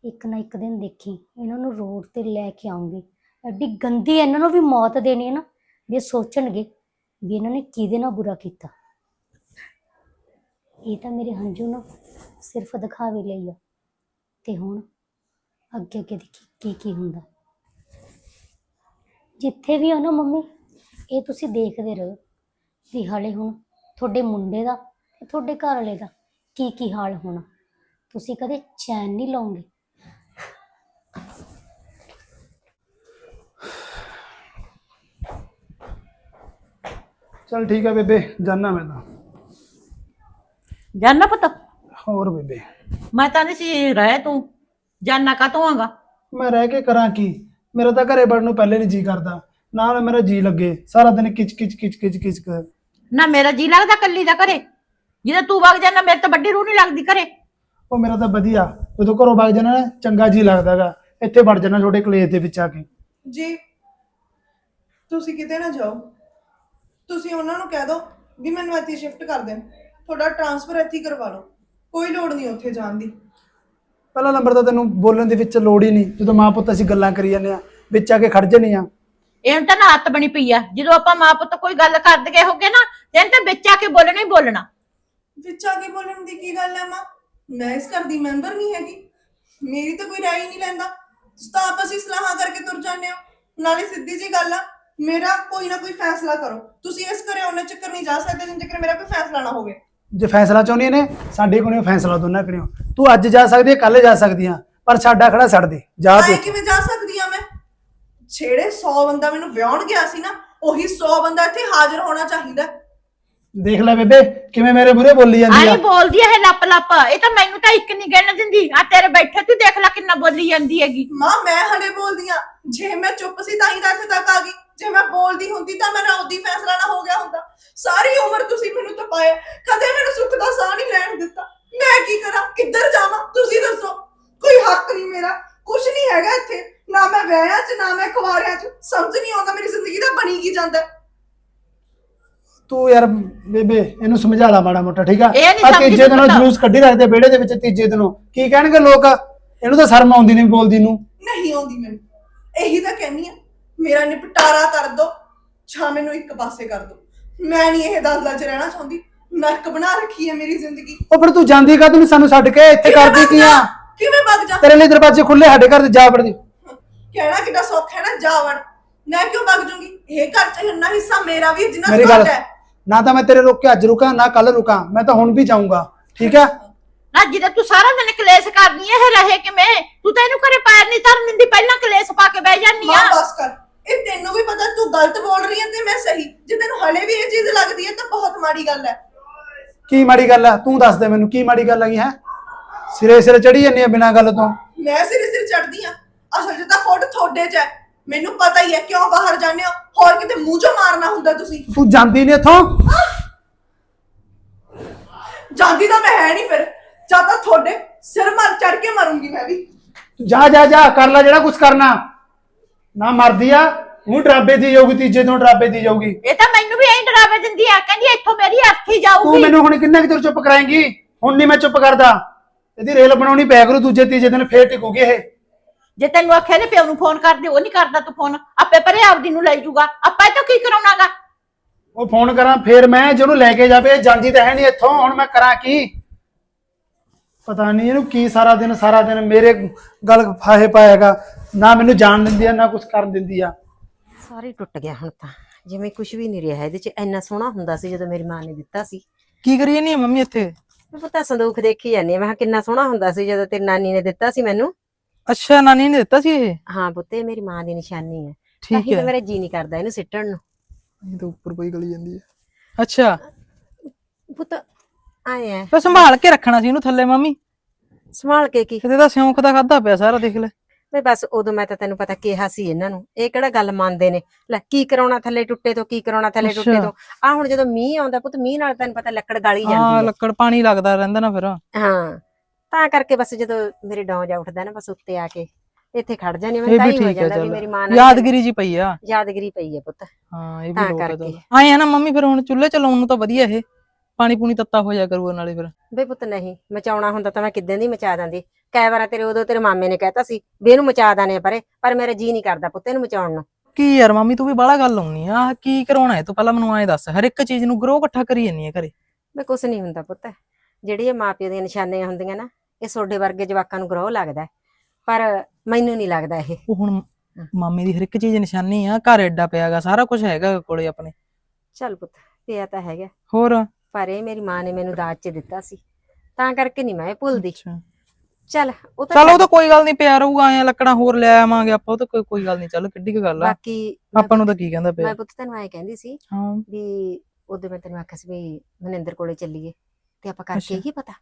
[SPEAKER 4] ਇੱਕ ਨਾ ਇੱਕ ਦਿਨ ਦੇਖੀ, ਇਹਨਾਂ ਨੂੰ ਰੋਡ ਤੇ ਲੈ ਕੇ ਆਉਂਗੀ ਐਡੀ ਗੰਦੀ ਇਹਨਾਂ ਨੂੰ ਵੀ ਮੌਤ ਦੇਣੀ ਹੈ ਨਾ, ਵੀ ਸੋਚਣਗੇ। ਵੀ ਇਹਨਾਂ ਨੇ ਕਿਹਦੇ ਨਾਲ ਬੁਰਾ ਕੀਤਾ? ਇਹ ਤਾਂ ਮੇਰੇ ਹੰਝੂ ਨਾ ਸਿਰਫ ਦਿਖਾਵੇ ਲਈ ਆ। ਤੇ ਹੁਣ ਅੱਗੇ ਅੱਗੇ ਦੇਖੀ ਕੀ ਕੀ ਹੁੰਦਾ। ਜਿੱਥੇ ਵੀ ਹੋ ਨਾ ਮੰਮੀ, ਇਹ ਤੁਸੀਂ ਦੇਖਦੇ ਰਹੋ ਵੀ ਹਾਲੇ ਹੁਣ ਤੁਹਾਡੇ ਮੁੰਡੇ ਦਾ ਤੇ ਤੁਹਾਡੇ ਘਰ ਵਾਲੇ ਦਾ ਕੀ ਕੀ ਹਾਲ ਹੋਣਾ। ਤੁਸੀਂ ਕਦੇ ਚੈਨ ਨਹੀਂ ਲਓਗੇ
[SPEAKER 5] ਚਲ ਠੀਕ ਹੈ ਬੇਬੇ ਜਾਨਾ ਮੈਂ ਤਾਂ।
[SPEAKER 6] ਜਾਨਾ ਪੁੱਤ?
[SPEAKER 5] ਹੋਰ ਬੇਬੇ।
[SPEAKER 6] ਮੈਂ ਤਾਂ ਨਹੀਂ ਸੀ ਰਹਿ ਤੂੰ। ਜਾਨਾ ਕਾ ਆਂਗਾ?
[SPEAKER 5] ਮੈਂ ਰਹਿ ਕੇ ਕਰਾਂ ਕੀ? ਮੇਰਾ ਤਾਂ ਘਰੇ ਵੜਨ ਨੂੰ ਪਹਿਲੇ ਨਹੀਂ ਜੀ ਕਰਦਾ। ਨਾਲ ਮੇਰਾ ਜੀ ਲੱਗੇ। ਸਾਰਾ ਦਿਨ ਕਿਚ ਕਿਚ ਕਿਚ ਕਿਚ ਕਿਚ ਕਰ
[SPEAKER 6] ਨਾ ਮੇਰਾ ਜੀ ਲੱਗਦਾ ਕੱਲੀ ਦਾ ਘਰੇ? ਜਿਹਦਾ ਤੂੰ ਵਗ ਜਾਨਾ ਮੇਰੇ ਤਾਂ ਵੱਡੀ ਰੂਹ ਨਹੀਂ ਲੱਗਦੀ ਘਰੇ।
[SPEAKER 5] ਉਹ ਮੇਰਾ ਤਾਂ ਵਧੀਆ। ਜਦੋਂ ਘਰੋਂ ਵਗ ਜਾਣਾ ਨਾ ਚੰਗਾ ਜੀ ਲੱਗਦਾਗਾ ਇੱਥੇ ਵੜ ਜਾਣਾ ਛੋਟੇ ਕਲੇਸ਼ ਦੇ ਵਿੱਚ ਆ ਕੇ।
[SPEAKER 7] ਜੀ ਤੁਸੀਂ ਕਿਤੇ ਨਾ ਜਾਓ। ਤੁਸੀਂ ਉਹਨਾਂ ਨੂੰ ਕਹਿ ਦਿਓ ਵੀ ਮੈਨੂੰ ਇੱਥੇ ਸ਼ਿਫਟ ਕਰ ਦੇਣ। ਤੁਹਾਡਾ ਟਰਾਂਸਫਰ ਇੱਥੇ ਹੀ ਕਰਵਾ ਲਓ। ਕੋਈ ਲੋੜ ਨਹੀਂ ਉੱਥੇ ਜਾਣ ਦੀ।
[SPEAKER 5] ਪਹਿਲਾ ਨੰਬਰ ਤਾਂ ਤੈਨੂੰ ਬੋਲਣ ਦੇ ਵਿੱਚ ਲੋੜ ਹੀ ਨਹੀਂ। ਜਦੋਂ ਮਾਂ ਪੁੱਤ ਅਸੀਂ ਗੱਲਾਂ ਕਰੀ ਜਾਂਦੇ ਆ ਵਿੱਚ ਆ ਕੇ ਖੜ ਜਣੀ ਆ
[SPEAKER 6] ਇਹਨੂੰ ਤਾਂ ਨਾ ਹੱਥ ਬਣੀ ਪਈ ਆ। ਜਦੋਂ ਆਪਾਂ ਮਾਂ ਪੁੱਤ ਕੋਈ ਗੱਲ ਕਰਦੇ ਗਏ ਹੋਗੇ ਨਾ ਤੇ ਇਹਨੂੰ ਤਾਂ ਵਿੱਚ ਆ ਕੇ ਬੋਲਣਾ ਹੀ ਬੋਲਣਾ।
[SPEAKER 7] ਵਿੱਚ ਆ ਕੇ ਬੋਲਣ ਦੀ ਕੀ ਗੱਲ ਹੈ ਮਾਂ? ਮੈਂ ਇਸ ਘਰ ਦੀ ਮੈਂਬਰ ਨਹੀਂ ਹੈਗੀ। ਮੇਰੀ ਤਾਂ ਕੋਈ ਰਾਏ ਹੀ ਨਹੀਂ ਲੈਂਦਾ। ਤੁਸੀਂ ਤਾਂ ਆਪਸ ਵਿੱਚ ਸਲਾਹਾਂ ਕਰਕੇ ਤੁਰ ਜਾਂਦੇ ਹੋ। ਨਾਲੇ ਸਿੱਧੀ ਜੀ ਗੱਲ ਆ ਮੇਰਾ ਕੋਈ ਨਾ ਕੋਈ ਫੈਸਲਾ ਕਰੋ। ਤੁਸੀਂ ਇਸ ਘਰੇ ਉਹਨਾਂ ਚੱਕਰ ਨਹੀਂ ਜਾ ਸਕਦੇ ਜਿੰਨ ਚੱਕਰ ਮੇਰਾ ਕੋਈ ਫੈਸਲਾ ਨਾ ਹੋਵੇ।
[SPEAKER 5] ਜੇ ਫੈਸਲਾ ਚਾਹੁੰਦੀਆਂ ਨੇ ਸਾਡੇ ਕੋਲੋਂ ਫੈਸਲਾ ਦੋਨਾਂ ਕਰਿਓ ਤੂੰ ਅੱਜ ਜਾ ਸਕਦੀ ਹੈ ਕੱਲ ਜਾ ਸਕਦੀ ਆ ਪਰ ਸਾਡਾ ਖੜਾ ਛੱਡ ਦੇ ਜਾ
[SPEAKER 7] ਆਏ
[SPEAKER 5] ਤੂੰ।
[SPEAKER 7] ਕਿਵੇਂ ਜਾ ਸਕਦੀ ਆ ਮੈਂ? ਛੇੜੇ 100 ਬੰਦਾ ਮੈਨੂੰ ਵਿਆਹਣ ਗਿਆ ਸੀ ਨਾ ਉਹੀ 100 ਬੰਦਾ ਇੱਥੇ ਹਾਜ਼ਰ ਹੋਣਾ ਚਾਹੀਦਾ।
[SPEAKER 5] ਦੇਖ ਲੈ ਬੇਬੇ ਕਿਵੇਂ ਮੇਰੇ ਬੁਰੇ ਬੋਲੀ ਜਾਂਦੀ
[SPEAKER 6] ਆਈ
[SPEAKER 5] ਆ
[SPEAKER 6] ਬੋਲਦੀ ਐ ਇਹ ਲੱਪ ਲੱਪ ਇਹ ਤਾਂ ਮੈਨੂੰ ਤਾਂ ਇੱਕ ਨਹੀਂ ਗਿਣ ਦਿੰਦੀ। ਆ ਤੇਰੇ ਬੈਠੇ ਤੂੰ ਦੇਖ ਲੈ ਕਿੰਨਾ ਬੋਲੀ ਜਾਂਦੀ ਹੈਗੀ।
[SPEAKER 7] ਮਾਂ ਮੈਂ ਹਲੇ ਬੋਲਦੀ ਆ ਜੇ ਮੈਂ ਚੁੱਪ ਸੀ ਤਾਂ ਹੀ ਤਾਂ ਇੱਥੇ ਤੱਕ ਆ ਗਈ। ਜੇ ਮੈਂ ਬੋਲਦੀ ਹੁੰਦੀ ਤਾਂ ਮੇਰਾ ਉਦੀ ਫੈਸਲਾ ਨਾ ਹੋ ਗਿਆ ਹੁੰਦਾ। ਸਾਰੀ ਉਮਰ ਤੁਸੀਂ ਮੈਨੂੰ ਤਪਾਇਆ ਕਦੇ ਮੈਨੂੰ ਸੁੱਖ ਦਾ ਸਾਹ ਨਹੀਂ ਲੈਣ ਦਿੱਤਾ। ਮੈਂ ਕੀ ਕਰਾਂ? ਕਿੱਧਰ ਜਾਵਾਂ? ਤੁਸੀਂ ਦੱਸੋ। ਕੋਈ ਹੱਕ ਨਹੀਂ ਮੇਰਾ। ਕੁਝ ਨਹੀਂ ਹੈਗਾ ਇੱਥੇ। ਨਾ ਮੈਂ ਵਿਆਹਿਆ ਚ ਨਾ ਮੈਂ ਕੁਆਰਿਆਂ ਚ। ਸਮਝ ਨਹੀਂ ਆਉਂਦਾ ਮੇਰੀ ਜ਼ਿੰਦਗੀ ਦਾ ਬਣੀ ਕੀ ਜਾਂਦਾ।
[SPEAKER 5] ਤੂੰ ਯਾਰ ਬੇਬੇ ਇਹਨੂੰ ਸਮਝਾ ਲਾ ਮਾੜਾ ਮੋਟਾ ਠੀਕ ਆ?
[SPEAKER 6] ਇਹ ਸਮਝਦੀ
[SPEAKER 5] ਤੀਜੇ ਦਿਨੋਂ
[SPEAKER 6] ਪੁੱਤ।
[SPEAKER 5] ਜਲੂਸ ਕੱਢੀ ਰੱਖਦੇ ਵਿਹੜੇ ਦੇ ਵਿੱਚ ਤੀਜੇ ਦਿਨੋਂ। ਕੀ ਕਹਿਣਗੇ ਲੋਕ? ਇਹਨੂੰ ਤਾਂ ਸ਼ਰਮ ਆਉਂਦੀ ਨਹੀਂ ਬੋਲਦੀ ਨੂੰ।
[SPEAKER 7] ਨਹੀਂ ਆਉਂਦੀ ਮੈਨੂੰ। ਇਹੀ ਤਾਂ ਕਹਿੰਨੀ ਆ। ਮੇਰਾ ਨਿਪਟਾਰਾ ਕਰ ਦੋ ਛਾ ਮੈਨੂੰ ਇੱਕ ਪਾਸੇ ਕਰ ਦੋ। ਮੈਂ ਨਹੀਂ ਇਹ ਦਲਦਲ 'ਚ ਰਹਿਣਾ ਚਾਹੁੰਦੀ। ਨਰਕ ਬਣਾ ਰੱਖੀ ਹੈ ਮੇਰੀ ਜ਼ਿੰਦਗੀ।
[SPEAKER 5] ਉਹ ਫਿਰ ਤੂੰ ਜਾਂਦੀ ਕਾ ਤੂੰ ਸਾਨੂੰ ਛੱਡ ਕੇ ਇੱਥੇ ਕਰਦੀ ਕੀ ਆ?
[SPEAKER 7] ਕਿਵੇਂ ਵਗ ਜਾ?
[SPEAKER 5] ਤੇਰੇ ਲਈ ਦਰਵਾਜ਼ੇ ਖੁੱਲੇ ਸਾਡੇ ਘਰ ਦੇ ਜਾ ਵੜਦੀ।
[SPEAKER 7] ਕਹਿਣਾ ਕਿੱਡਾ ਸੌਖਾ ਹੈ ਨਾ ਜਾਵੜ ਮੈਂ ਕਿਉਂ ਵਗ ਜੂੰਗੀ ਇਹ ਘਰ 'ਚ ਇੰਨਾ ਹਿੱਸਾ ਮੇਰਾ ਵੀ ਹੈ ਜਿੰਨਾ
[SPEAKER 5] ਮੇਰੀ ਗੱਲ
[SPEAKER 7] ਤੁਹਾਡਾ ਹੈ।
[SPEAKER 5] ਨਾ ਤਾਂ ਮੈਂ ਤੇਰੇ ਰੋਕ ਕੇ ਅੱਜ ਰੁਕਾਂ ਨਾ ਕੱਲ ਰੁਕਾਂ। ਮੈਂ ਤਾਂ ਹੁਣ ਵੀ ਜਾਊਂਗਾ। ਠੀਕ ਹੈ?
[SPEAKER 6] ਨਾ ਜਿਹਦੇ ਤੂੰ ਸਾਰਾ ਦਿਨ ਕਲੇਸ਼ ਕਰਦੀ ਐ ਇਹ ਰਹੇ ਕਿਵੇਂ? ਤੂੰ ਤਾਂ ਇਹਨੂੰ ਘਰੇ ਪੈਰ ਨਹੀਂ ਧਰਨ ਦਿੰਦੀ ਪਹਿਲਾਂ ਕਲੇਸ਼ ਪਾ ਕੇ ਬਹਿ ਜਾਂਦੀ ਆ।
[SPEAKER 7] ਮਾਂ ਬਸ ਕਰ। ਇਹ ਤੈਨੂੰ ਵੀ ਪਤਾ ਤੂੰ ਗਲਤ ਬੋਲ ਰਹੀ ਹੈ ਤੇ ਮੈਂ ਸਹੀ। ਜੇ ਤੈਨੂੰ ਹਲੇ ਵੀ ਇਹ ਚੀਜ਼ ਲੱਗਦੀ ਹੈ ਤਾਂ ਬਹੁਤ ਮਾੜੀ ਗੱਲ ਹੈ।
[SPEAKER 5] ਕੀ ਮਾੜੀ ਗੱਲ ਆ ਤੂੰ ਦੱਸ ਦੇ ਮੈਨੂੰ ਕੀ ਮਾੜੀ ਗੱਲ ਹੈਗੀ ਹੈ? ਸਿਰੇ ਸਿਰੇ ਚੜੀ ਜੰਨੀ ਆ ਬਿਨਾਂ ਗੱਲ ਤੋਂ?
[SPEAKER 7] ਮੈਂ ਸਿਰ ਸਿਰ ਚੜਦੀ ਆ ਅਸਲ 'ਚ ਤਾਂ ਖੋਟ ਤੁਹਾਡੇ 'ਚ ਹੈ। ਮੈਨੂੰ ਪਤਾ ਹੀ ਹੈ ਕਿਉਂ ਬਾਹਰ ਜਾਂਦੇ ਹੋ। ਹੋਰ ਕਿਤੇ ਮੂੰਹ 'ਚੋਂ ਮਾਰਨਾ ਹੁੰਦਾ ਤੁਸੀਂ।
[SPEAKER 5] ਤੂੰ ਜਾਂਦੀ ਨਹੀਂ ਇੱਥੋਂ?
[SPEAKER 7] ਜਾਂਦੀ ਤਾਂ ਮੈਂ ਹੈ ਨਹੀਂ ਫਿਰ। ਜਾਂ ਤਾਂ ਤੁਹਾਡੇ ਸਿਰ ਮਰ ਚੜ ਕੇ ਮਰੂੰਗੀ ਮੈਂ ਵੀ।
[SPEAKER 5] ਜਾ ਜਾ ਜਾ ਕਰ ਲੈ ਜਿਹੜਾ ਕੁਝ ਕਰਨਾ। ਨਾ ਮਰਦੀ ਆ ਉਹ ਡਰਾਬੇ ਦੀ ਜਾਊਗੀ ਤੀਜੇ ਤੋਂ ਡਰਾਬੇ ਦੀ ਜਾਊਗੀ।
[SPEAKER 6] ਇਹ ਤਾਂ ਮੈਨੂੰ ਵੀ ਐਂ ਡਰਾਵੇ ਦਿੰਦੀ ਆ ਕਹਿੰਦੀ ਇੱਥੋਂ ਮੇਰੀ ਅਰਥੀ
[SPEAKER 5] ਤੂੰ
[SPEAKER 6] ਜਾਊਗੀ
[SPEAKER 5] ਮੈਨੂੰ ਹੁਣ ਕਿੰਨਾ ਕੁ ਚਿਰ ਚੁੱਪ ਕਰਾਏਂਗੀ? ਹੁਣ ਨਹੀਂ ਮੈਂ ਚੁੱਪ ਕਰਦਾ। ਇਹਦੀ ਰੇਲ ਬਣਾਉਣੀ ਪਿਆ ਕਰੂ ਦੂਜੇ ਤੀਜੇ ਦਿਨ ਫੇਰ ਟਿਕੂਗੀ ਇਹ।
[SPEAKER 6] ਜੇ ਤੈਨੂੰ ਆਖਿਆ ਨੇ ਪਿਓ ਨੂੰ ਫੋਨ ਕਰਦੇ ਉਹ ਨਹੀਂ ਕਰਦਾ ਤੂੰ ਫੋਨ। ਆਪੇ ਪਰੇ ਆਪਦੀ ਨੂੰ ਲੈ ਜਾਊਗਾ ਆਪਾਂ ਇਹ ਤੋਂ ਕੀ ਕਰਾਉਣਾਗਾ?
[SPEAKER 5] ਉਹ ਫੋਨ ਕਰਾਂ ਫੇਰ ਮੈਂ ਜਿਹਨੂੰ ਲੈ ਕੇ ਜਾਵੇ ਇਹ ਜਾਂਦੀ ਤਾਂ ਹੈ ਨਹੀਂ ਇੱਥੋਂ ਹੁਣ ਮੈਂ ਕਰਾਂ ਕੀ? ਪਤਾ ਨਹੀਂ ਇਹਨੂੰ ਕੀ ਸਾਰਾ ਦਿਨ ਸਾਰਾ ਦਿਨ ਮੇਰੇ ਗਲ ਫਾਹੇ ਪਾਏਗਾ। ਨਾ ਮੈਨੂੰ ਜਾਣ ਦਿੰਦੀ ਆ ਨਾ ਕੁਝ ਕਰਨ ਦਿੰਦੀ ਆ।
[SPEAKER 8] ਸਾਰੇ ਟੁੱਟ ਗਿਆ ਹੁਣ ਤਾਂ। ਜਿਵੇਂ ਕੁਝ ਵੀ ਨਹੀਂ ਰਿਹਾ ਇਹਦੇ ਚ ਇੰਨਾ ਸੋਹਣਾ ਹੁੰਦਾ ਸੀ ਜਦੋਂ ਮੇਰੀ ਮਾਂ ਨੇ ਦਿੱਤਾ ਸੀ।
[SPEAKER 9] ਕੀ ਕਰੀਏ ਨਹੀਂ ਮੰਮੀ ਇੱਥੇ?
[SPEAKER 8] ਮੈਂ ਪਤਾ ਸੰਦੂਖ ਦੇਖੀ ਜਾਂਦੀ ਹਾਂ, ਮੈਂ ਕਿਹਾ ਕਿੰਨਾ ਸੋਹਣਾ ਹੁੰਦਾ ਸੀ ਜਦੋਂ ਤੇਰੀ ਨਾਨੀ ਨੇ ਦਿੱਤਾ ਸੀ ਮੈਨੂੰ।
[SPEAKER 9] ਅੱਛਾ ਨਾਨੀ ਨੇ ਦਿੱਤਾ ਸੀ ਇਹ?
[SPEAKER 8] ਹਾਂ ਪੁੱਤੇ ਮੇਰੀ ਮਾਂ ਦੀ ਨਿਸ਼ਾਨੀ ਹੈ ਤਾਂ
[SPEAKER 9] ਠੀਕ
[SPEAKER 8] ਹੀ ਤਾਂ
[SPEAKER 9] ਹੈ।
[SPEAKER 8] ਮੇਰਾ ਜੀ ਨਹੀਂ ਕਰਦਾ ਇਹਨੂੰ ਸਿੱਟਣ ਨੂੰ।
[SPEAKER 9] ਇਹ ਤਾਂ ਉੱਪਰ ਪਈ ਗਲੀ ਜਾਂਦੀ ਹੈ ਅੱਛਾ।
[SPEAKER 8] ਪੁੱਤ ਆਏ
[SPEAKER 9] ਫਿਰ ਸੰਭਾਲ ਕੇ ਰੱਖਣਾ ਸੀ ਇਹਨੂੰ ਥੱਲੇ ਮੰਮੀ।
[SPEAKER 8] ਸੰਭਾਲ ਕੇ ਕੀ?
[SPEAKER 9] ਤਾਂ ਸਿਉਂਖ ਦਾ ਖਾਦਾ ਪਿਆ ਸਾਰਾ ਦੇਖ ਲੈ।
[SPEAKER 8] ਵੇ ਬਸ ਉਦੋਂ ਮੈਂ ਤਾਂ ਤੈਨੂੰ ਪਤਾ ਕਿਹਾ ਸੀ ਇਹਨਾਂ ਨੂੰ ਇਹ ਕਿਹੜਾ ਗੱਲ ਮੰਨਦੇ ਨੇ? ਲੈ ਕੀ ਕਰਾਉਣਾ ਥੱਲੇ ਟੁੱਟੇ ਤੋਂ ਕੀ ਕਰਾਉਣਾ ਥੱਲੇ ਟੁੱਟੇ। ਤੋਂ? ਆ ਹੁਣ ਜਦੋਂ ਮੀਂਹ ਆਉਂਦਾ ਪੁੱਤ ਮੀਂਹ ਨਾਲ ਤੈਨੂੰ ਪਤਾ ਲੱਕੜ ਗਾਲੀ ਜਾਂਦੀ ਹੈ।
[SPEAKER 9] ਲੱਕੜ ਪਾਣੀ ਲੱਗਦਾ ਰਹਿੰਦਾ ਨਾ ਫਿਰ।
[SPEAKER 8] ਹਾਂ ਤਾਂ ਕਰਕੇ ਬਸ ਜਦੋਂ ਮੇਰੇ ਡੌਂ ਜਾ ਉੱਠਦਾ ਨਾ ਬਸ ਉੱਤੇ ਆ ਕੇ ਇੱਥੇ ਖੜ
[SPEAKER 9] ਇਹ
[SPEAKER 8] ਮੈਂ ਤਾਂ ਹੀ ਹੋ ਜਾਂਦਾ ਵੀ ਮੇਰੀ ਮਾਂ ਨਾਲ
[SPEAKER 9] ਯਾਦਗਿਰੀ ਜੀ ਪਈ ਆ।
[SPEAKER 8] ਯਾਦਗਿਰੀ ਪਈ ਹੈ ਪੁੱਤ।
[SPEAKER 9] ਹਾਂ ਇਹ ਵੀ ਲੋਕ ਆ ਆਏ ਆ ਨਾ ਮੰਮੀ ਫਿਰ ਹੁਣ ਚੁੱਲ੍ਹੇ ਚਲਾਉਣ ਨੂੰ ਤਾਂ ਵਧੀਆ ਇਹ। ਪਾਣੀ ਪੂਣੀ ਤੱਤਾ ਹੋ ਜਾ ਕਰੂਗਾ ਨਾਲੇ ਫਿਰ।
[SPEAKER 8] ਬੇ ਪੁੱਤ ਨਹੀਂ ਮਚਾਉਣਾ ਹੁੰਦਾ ਤਾਂ ਮੈਂ ਕਿੱਦਾਂ ਦੀ ਮਚਾ ਦਿੰਦੀ। ਕਈ ਵਾਰ ਤੇਰੇ ਉਦੋਂ ਤੇਰੇ ਮਾਮੇ ਨੇ ਕਹਿਤਾ ਸੀ ਵੀ ਇਹਨੂੰ ਮਚਾ ਦਾਨੇ ਪਰੇ ਪਰ ਮੇਰਾ ਜੀ ਨਹੀਂ ਕਰਦਾ ਪੁੱਤ ਇਹਨੂੰ ਮਚਾਉਣ ਨੂੰ।
[SPEAKER 9] ਕੀ ਯਾਰ ਮੰਮੀ ਤੂੰ ਵੀ ਬਾਹਲਾ ਗੱਲ ਆਉਣੀ ਆ ਆਹ ਕੀ ਕਰਾਉਣਾ ਹੈ ਤੂੰ ਪਹਿਲਾਂ ਮੈਨੂੰ ਐਂ ਦੱਸ ਹਰ ਇੱਕ ਚੀਜ਼ ਨੂੰ ਗਰੋ ਇਕੱਠਾ ਕਰੀ ਜਾਂਦੀ ਹੈ ਘਰੇ।
[SPEAKER 8] ਬੇ ਕੁਛ ਨਹੀਂ ਹੁੰਦਾ ਪੁੱਤ ਜਿਹੜੀ ਇਹ ਮਾਪਿਓ ਦੀਆਂ ਨਿਸ਼ਾਨੀਆਂ ਹੁੰਦੀਆਂ ਨਾ ਇਹ ਸੋਡੇ ਵਰਗੇ ਜਵਾਕਾਂ ਨੂੰ ਗਰੋਹ ਲੱਗਦਾ ਹੈ। ਪਰ ਮੈਨੂੰ ਨਹੀਂ ਲੱਗਦਾ ਇਹ।
[SPEAKER 9] ਉਹ ਹੁਣ ਮਾਮੇ ਦੀ ਹਰ ਇੱਕ ਚੀਜ਼ ਨਿਸ਼ਾਨੀ ਆ ਘਰ ਐਡਾ ਪਿਆਗਾ ਸਾਰਾ ਕੁਝ ਹੈਗਾ ਕੋਲੇ ਆਪਣੇ।
[SPEAKER 8] ਚੱਲ ਪੁੱਤ ਪਿਆ ਤਾਂ ਹੈਗਾ।
[SPEAKER 9] ਹੋਰ?
[SPEAKER 8] ਪਰ ਇਹ ਮੇਰੀ ਮਾਂ ਨੇ ਮੈਨੂੰ ਦਾਜ 'ਚ ਦਿੱਤਾ ਸੀ। ਤਾਂ ਕਰਕੇ ਨਹੀਂ ਮੈਂ ਇਹ ਭੁੱਲਦੀ।
[SPEAKER 9] ਅੱਛਾ।
[SPEAKER 8] ਚੱਲ ਉਹ ਤਾਂ
[SPEAKER 9] ਚਲ ਉਹ। ਤਾਂ ਕੋਈ ਗੱਲ ਨਹੀਂ ਪਿਆ ਰਹੂਗਾ ਐ ਲੱਕੜਾਂ ਹੋਰ ਲੈ ਆਵਾਂਗੇ ਆਪਾਂ ਉਹ ਤਾਂ ਕੋਈ ਕੋਈ ਗੱਲ ਨਹੀਂ ਚੱਲ ਕਿੱਡੀ ਕੁ ਗੱਲ ਆ।
[SPEAKER 8] ਬਾਕੀ ਮੈਂ
[SPEAKER 9] ਆਪਾਂ ਨੂੰ ਤਾਂ ਕੀ ਕਹਿੰਦਾ ਪਿਆ।
[SPEAKER 8] ਮੈਂ ਪੁੱਤ ਤੈਨੂੰ ਐ ਕਹਿੰਦੀ ਸੀ
[SPEAKER 9] ਹਾਂ।
[SPEAKER 8] ਵੀ ਉਦੋਂ ਮੈਂ ਤੈਨੂੰ ਆਖਿਆ ਸੀ ਵੀ ਮਨਿੰਦਰ ਕੋਲੇ ਚੱਲੀਏ ਤੇ ਆਪਾਂ ਕਰਕੇ
[SPEAKER 9] ਅੱਛਾ।
[SPEAKER 8] ਹੀ ਪਤਾ।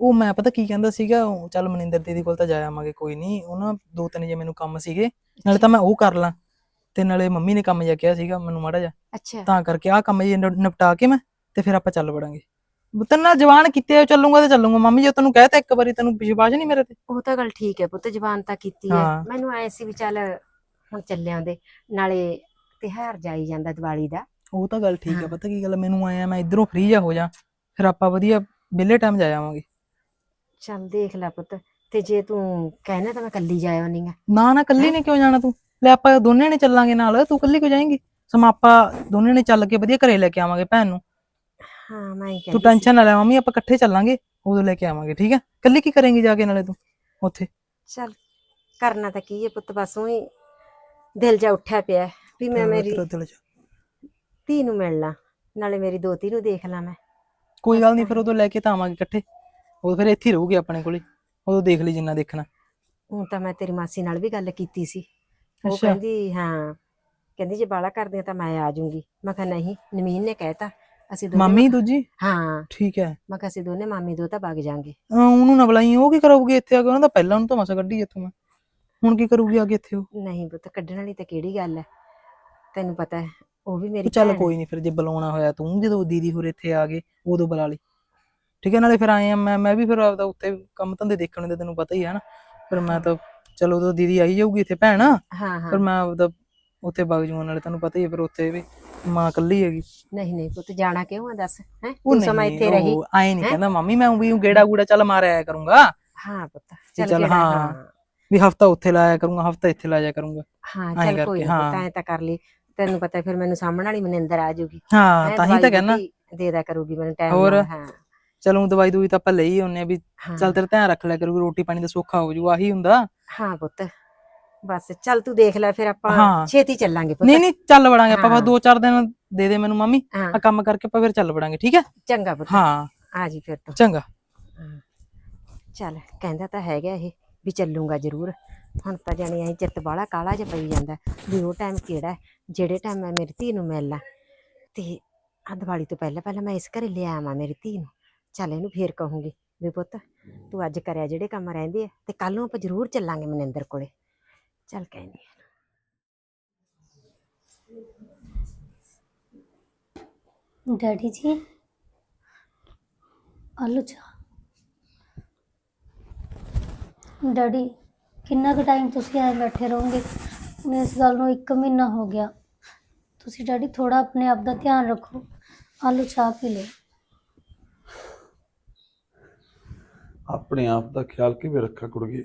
[SPEAKER 9] ਉਹ ਮੈਂ ਪਤਾ ਕੀ ਕਹਿੰਦਾ ਸੀਗਾ ਉਹ ਚੱਲ ਮਨਿੰਦਰ ਦੀਦੀ ਕੋਲ ਤਾਂ ਜਾ ਆਵਾਂਗੇ ਕੋਈ ਨਹੀਂ। ਉਹ ਨਾ ਦੋ ਤਿੰਨ ਜੇ ਮੈਨੂੰ ਕੰਮ ਸੀਗੇ ਨਾਲੇ ਤਾਂ ਮੈਂ ਉਹ ਕਰ ਲਾਂ ਤੇ ਨਾਲੇ ਮੰਮੀ ਨੇ ਕੰਮ ਜਿਹਾ ਕਿਹਾ ਸੀਗਾ ਮੈਨੂੰ ਮਾੜਾ ਜਿਹਾ।
[SPEAKER 8] ਅੱਛਾ।
[SPEAKER 9] ਤਾਂ ਕਰਕੇ ਆਹ ਕੰਮ ਜੇ ਨਿਪ- ਨਿਪਟਾ ਕੇ ਮੈਂ ਤੇ ਫਿਰ ਆਪਾਂ ਚੱਲ ਵੜਾਂਗੇ। ਤੈਨੂੰ ਨਾਲ ਜਵਾਨ ਕੀਤੇ ਆ ਚੱਲੂਗਾ ਤੇ ਚੱਲੂਗਾ। ਮੰਮੀ ਜੇ ਤੈਨੂੰ ਕਹਿਤਾ ਇੱਕ ਵਾਰੀ ਤੈਨੂੰ ਵਿਸ਼ਵਾਸ ਨਹੀਂ ਮੇਰੇ ਤੇ।
[SPEAKER 8] ਉਹ ਤਾਂ ਗੱਲ ਠੀਕ ਹੈ ਪੁੱਤ ਜ਼ਬਾਨ ਤਾਂ ਕੀਤੀ ਹੈ।
[SPEAKER 9] ਹਾਂ।
[SPEAKER 8] ਮੈਨੂੰ ਐ ਸੀ ਵੀ ਚੱਲ ਹੁਣ ਚੱਲੇ ਆਉਂਦੇ ਨਾਲੇ ਤਿਹਾਰ ਜਾਈ ਜਾਂਦਾ ਦੀਵਾਲੀ ਦਾ।
[SPEAKER 9] ਉਹ ਤਾਂ ਗੱਲ ਠੀਕ
[SPEAKER 8] ਹਾਂ।
[SPEAKER 9] ਪਤਾ ਕੀ ਗੱਲ ਆ, ਮੈਨੂੰ ਆਇਆ ਮੈਂ ਇਧਰੋਂ ਫ੍ਰੀ ਜਾ ਹੋ ਜਾ। ਫਿਰ ਆਪਾਂ ਵਧੀਆ ਵਿਹਲੇ ਟਾਈਮ ਜਾ ਆਵਾਂਗੇ।
[SPEAKER 8] ਚੱਲ ਦੇਖ ਲੈ ਪੁੱਤ ਤੇ ਜੇ ਤੂੰ ਕਹਿਣਾ ਤਾਂ ਮੈਂ ਕੱਲੀ ਜਾਇਆ ਨਹੀਂ ਆ
[SPEAKER 9] ਨਾ ਨਾ ਕੱਲੀ ਨੇ ਕਿਉਂ ਜਾਣਾ ਤੂੰ? ਲੈ ਆਪਾਂ ਦੋਨੇ ਨੇ ਚੱਲਾਂਗੇ ਨਾਲ ਤੂੰ ਕੱਲੀ ਕਿਉਂ ਜਾਏਂਗੀ? ਸਮਾਂ ਆਪਾਂ ਦੋਨੇ ਨੇ ਚੱਲ ਕੇ ਵਧੀਆ ਘਰੇ ਲੈ ਕੇ ਆਵਾਂਗੇ ਭੈਣ ਨੂੰ।
[SPEAKER 8] ਹਾਂ ਮੈਂ ਹੀ
[SPEAKER 9] ਤੂੰ
[SPEAKER 8] ਕਹਿੰਦੀ।
[SPEAKER 9] ਟੈਨਸ਼ਨ ਨਾ ਲੈ ਮੰਮੀ ਆਪਾਂ ਇਕੱਠੇ ਚੱਲਾਂਗੇ ਉਦੋਂ ਲੈ ਕੇ ਆਵਾਂਗੇ ਠੀਕ ਹੈ ਕੱਲੀ ਕੀ ਕਰੇਂਗੀ ਜਾ ਕੇ ਨਾਲੇ ਤੂੰ ਉੱਥੇ?
[SPEAKER 8] ਚੱਲ ਕਰਨਾ ਤਾਂ ਕੀ ਹੈ ਪੁੱਤ ਬਸ ਉਹੀ ਦਿਲ ਜਾ ਉੱਠਿਆ ਪਿਆ ਹੈ ਵੀ ਮੈਂ ਮੇਰੀ
[SPEAKER 9] ਤੇਰਾ ਦਿਲ ਚ।
[SPEAKER 8] ਧੀ ਨੂੰ ਮਿਲਣਾ ਨਾਲੇ ਮੇਰੀ ਦੋਤੀ ਨੂੰ ਦੇਖ ਲਾਂ ਮੈਂ।
[SPEAKER 9] ਕੋਈ ਗੱਲ ਨਹੀਂ ਫਿਰ ਉਦੋਂ ਲੈ ਕੇ ਤਾਂ ਆਵਾਂਗੇ ਇਕੱਠੇ। ਉਹ ਫਿਰ ਇੱਥੇ ਹੀ ਰਹੂਗੀ ਆਪਣੇ ਕੋਲੇ ਉਦੋਂ ਦੇਖ ਲਈ ਜਿੰਨਾ ਦੇਖਣਾ।
[SPEAKER 8] ਹੁਣ ਤਾਂ ਮੈਂ ਤੇਰੀ ਮਾਸੀ ਨਾਲ ਵੀ ਗੱਲ ਕੀਤੀ ਸੀ। ਉਹ
[SPEAKER 9] ਅੱਛਾ।
[SPEAKER 8] ਕਹਿੰਦੀ ਹਾਂ ਕਹਿੰਦੀ ਜੇ ਬਾਲਾ ਕਰਦੇ ਤਾਂ ਮੈਂ ਆ ਜਾਊਂਗੀ। ਮੈਂ ਕਿਹਾ ਨਹੀਂ ਨਮੀਨ ਨੇ ਕਹਿਤਾ। ਅਸੀਂ ਦੋਨੇ
[SPEAKER 9] ਮਾਮੀ ਦੂਜੀ?
[SPEAKER 8] ਹਾਂ।
[SPEAKER 9] ਠੀਕ ਹੈ।
[SPEAKER 8] ਮੈਂ ਕਿਹਾ ਅਸੀਂ ਦੋਨੇ ਮਾਮੀ ਦੋ ਤਾਂ ਵਗ ਜਾਾਂਗੇ।
[SPEAKER 9] ਅਹ ਉਹਨੂੰ ਨਾ ਬੁਲਾਈ ਉਹ ਕੀ ਕਰੂਗੀ ਇੱਥੇ ਆ ਕੇ? ਉਹਨਾਂ ਦਾ ਪਹਿਲਾਂ ਉਹਨੂੰ ਤਾਂ ਮਸਾ ਕੱਢੀ ਇੱਥੋਂ ਮੈਂ। ਹੁਣ ਕੀ ਕਰੂਗੀ ਆ ਕੇ ਇੱਥੇ ਉਹ?
[SPEAKER 8] ਨਹੀਂ ਪੁੱਤ ਕੱਢਣ ਵਾਲੀ ਤਾਂ ਕਿਹੜੀ ਗੱਲ ਹੈ? ਤੈਨੂੰ ਪਤਾ ਹੈ ਉਹ ਵੀ ਮੇਰੀ
[SPEAKER 9] ਚੱਲ
[SPEAKER 8] ਭੈਣ ਹੈ।
[SPEAKER 9] ਕੋਈ ਨਹੀਂ ਫਿਰ ਜੇ ਬੁਲਾਉਣਾ ਹੋਇਆ ਤੂੰ ਜਦੋਂ ਦੀਦੀ ਹੋਰ ਇੱਥੇ ਆ ਗਏ ਉਦੋਂ ਬੁਲਾ ਲਈ। ਠੀਕ ਹੈ ਨਾਲੇ ਫਿਰ ਆਏ ਆ ਮੈਂ ਮੈਂ ਵੀ ਫਿਰ ਆਪਦਾ ਉੱਤੇ ਕੰਮ ਧੰਦੇ ਦੇਖਣ ਦੇ ਤੈਨੂੰ ਪਤਾ ਹੀ ਹੈ ਨਾ। ਫਿਰ ਮੈਂ ਤਾਂ ਚਲੋ ਉਦੋਂ ਦੀਦੀ ਆਈ ਜਾਊਗੀ ਇੱਥੇ ਭੈਣ।
[SPEAKER 8] ਹਾਂ
[SPEAKER 9] ਫਿਰ
[SPEAKER 8] ਹਾਂ
[SPEAKER 9] ਮੈਂ ਆਪਦਾ ਉੱਥੇ ਵਗ ਜਾਊਂਗਾ ਨਾਲੇ ਤੈਨੂੰ ਪਤਾ ਹੀ ਹੈ ਫਿਰ ਉੱਥੇ ਵੀ। ਮਾਂ ਇਕੱਲੀ ਹੈਗੀ।
[SPEAKER 8] ਨਹੀਂ ਨਹੀਂ ਪੁੱਤ ਜਾਣਾ ਕਿਉਂ ਆ ਦੱਸ? ਹੈ?
[SPEAKER 9] ਉਹ
[SPEAKER 8] ਸਮਾਂ ਇੱਥੇ ਰਹੀ।
[SPEAKER 9] ਆਏ ਨਹੀਂ? ਕਹਿੰਦਾ ਮੰਮੀ ਮੈਂ ਵੀ ਗੇੜਾ ਗੂੜਾ ਚੱਲ ਮਾਰਿਆ ਆਇਆ ਕਰੂੰਗਾ।
[SPEAKER 8] ਹਾਂ ਪੁੱਤ
[SPEAKER 9] ਚੱਲ ਹਾਂ। ਵੀ ਹਫਤਾ ਉੱਥੇ ਲਾਇਆ ਕਰੂੰਗਾ ਹਫਤਾ ਇੱਥੇ ਲਾਇਆ ਕਰੂੰਗਾ।
[SPEAKER 8] ਹਾਂ ਚੱਲ ਕੋਈ। ਤਾਂ ਐ ਤਾਂ ਕਰ ਲਈ। ਤੈਨੂੰ ਪਤਾ ਫਿਰ ਮੈਨੂੰ ਸਾਹਮਣ ਵਾਲੀ ਮਨਿੰਦਰ ਆ ਜਾਊਗੀ।
[SPEAKER 9] ਹਾਂ ਤਾਂ ਹੀ ਤਾਂ ਕਹਿਣਾ।
[SPEAKER 8] ਦੇ ਦਿਆ ਕਰੂਗੀ ਮੈਨੂੰ ਟਾਈਮ
[SPEAKER 9] ਹੋਰ?
[SPEAKER 8] ਹਾਂ।
[SPEAKER 9] ਚਲੋ ਦਵਾਈ ਦੂਈ ਤਾਂ ਆਪਾਂ ਲਈ ਆਉਨੇ ਆ ਵੀ। ਚੱਲ ਤੇਰਾ ਧਿਆਨ ਰੱਖ ਲਿਆ ਕਰੂਗੀ ਰੋਟੀ ਪਾਣੀ ਦਾ ਸੌਖਾ ਹੋ ਜੂ ਆਹੀ ਹੁੰਦਾ।
[SPEAKER 8] ਹਾਂ ਪੁੱਤ। ਬਸ ਚੱਲ ਤੂੰ ਦੇਖ ਲੈ ਫਿਰ ਆਪਾਂ
[SPEAKER 9] ਹਾਂ।
[SPEAKER 8] ਛੇਤੀ ਚੱਲਾਂਗੇ ਪੁੱਤ।
[SPEAKER 9] ਨਹੀਂ ਨਹੀਂ ਚੱਲ ਵੜਾਂਗੇ ਆਪਾਂ ਬਸ
[SPEAKER 8] ਹਾਂ।
[SPEAKER 9] ਦੋ ਚਾਰ ਦਿਨ ਦੇ ਦੇ ਮੈਨੂੰ ਮੰਮੀ।
[SPEAKER 8] ਹਾਂ।
[SPEAKER 9] ਆ ਕੰਮ ਕਰਕੇ ਆਪਾਂ ਫਿਰ ਚੱਲ ਵੜਾਂਗੇ ਠੀਕ ਹੈ?
[SPEAKER 8] ਚੰਗਾ ਪੁੱਤ।
[SPEAKER 9] ਹਾਂ।
[SPEAKER 8] ਆ ਜੀ ਫਿਰ ਤੂੰ।
[SPEAKER 9] ਚੰਗਾ।
[SPEAKER 8] ਚੱਲ ਕਹਿੰਦਾ ਤਾਂ ਹੈਗਾ ਇਹ ਵੀ ਚੱਲੂਗਾ ਜ਼ਰੂਰ। ਹੁਣ ਤਾਂ ਜਾਣੀ ਐ ਚਿੱਤ ਬਾਲਾ ਕਾਲਾ ਜਿਹਾ ਪਈ ਜਾਂਦਾ ਵੀ ਉਹ ਟਾਈਮ ਕਿਹੜਾ ਹੈ, ਜਿਹੜੇ ਟਾਈਮ ਮੈਂ ਮੇਰੀ ਧੀ ਨੂੰ ਮਿਲ ਲਾਂ। ਤੇ ਆ ਦੀਵਾਲੀ ਤੋਂ ਪਹਿਲਾਂ ਪਹਿਲਾਂ ਮੈਂ ਇਸ ਘਰੇ ਲਿਆ ਆਵਾਂ ਮੇਰੀ ਧੀ ਨੂੰ। ਚੱਲ ਇਹਨੂੰ ਫੇਰ ਕਹੂੰਗੀ ਵੀ ਪੁੱਤ ਤੂੰ ਅੱਜ ਕਰਿਆ ਜਿਹੜੇ ਕੰਮ ਰਹਿੰਦੇ ਆ ਤੇ ਕੱਲ ਨੂੰ ਆਪਾਂ ਜ਼ਰੂਰ ਚੱਲਾਂਗੇ ਮਨਿੰਦਰ ਕੋਲੇ। ਚੱਲ ਕਹਿੰਦੀ ਆ।
[SPEAKER 4] ਡੈਡੀ ਜੀ ਆਲੂ ਚਾਹ ਡੈਡੀ ਕਿੰਨਾ ਕੁ ਟਾਈਮ ਤੁਸੀਂ ਐ ਬੈਠੇ ਰਹੋਗੇ? ਮੈਨੂੰ ਇਸ ਗੱਲ ਨੂੰ 1 ਮਹੀਨਾ ਹੋ ਗਿਆ। ਤੁਸੀਂ ਡੈਡੀ ਥੋੜਾ ਆਪਣੇ ਆਪ ਦਾ ਧਿਆਨ ਰੱਖੋ। ਆਲੂ ਚਾਹ ਪੀ ਲਓ।
[SPEAKER 10] ਆਪਣੇ ਆਪ ਦਾ ਖਿਆਲ ਕਿਵੇਂ ਰੱਖਾਂ ਕੁੜੀਏ?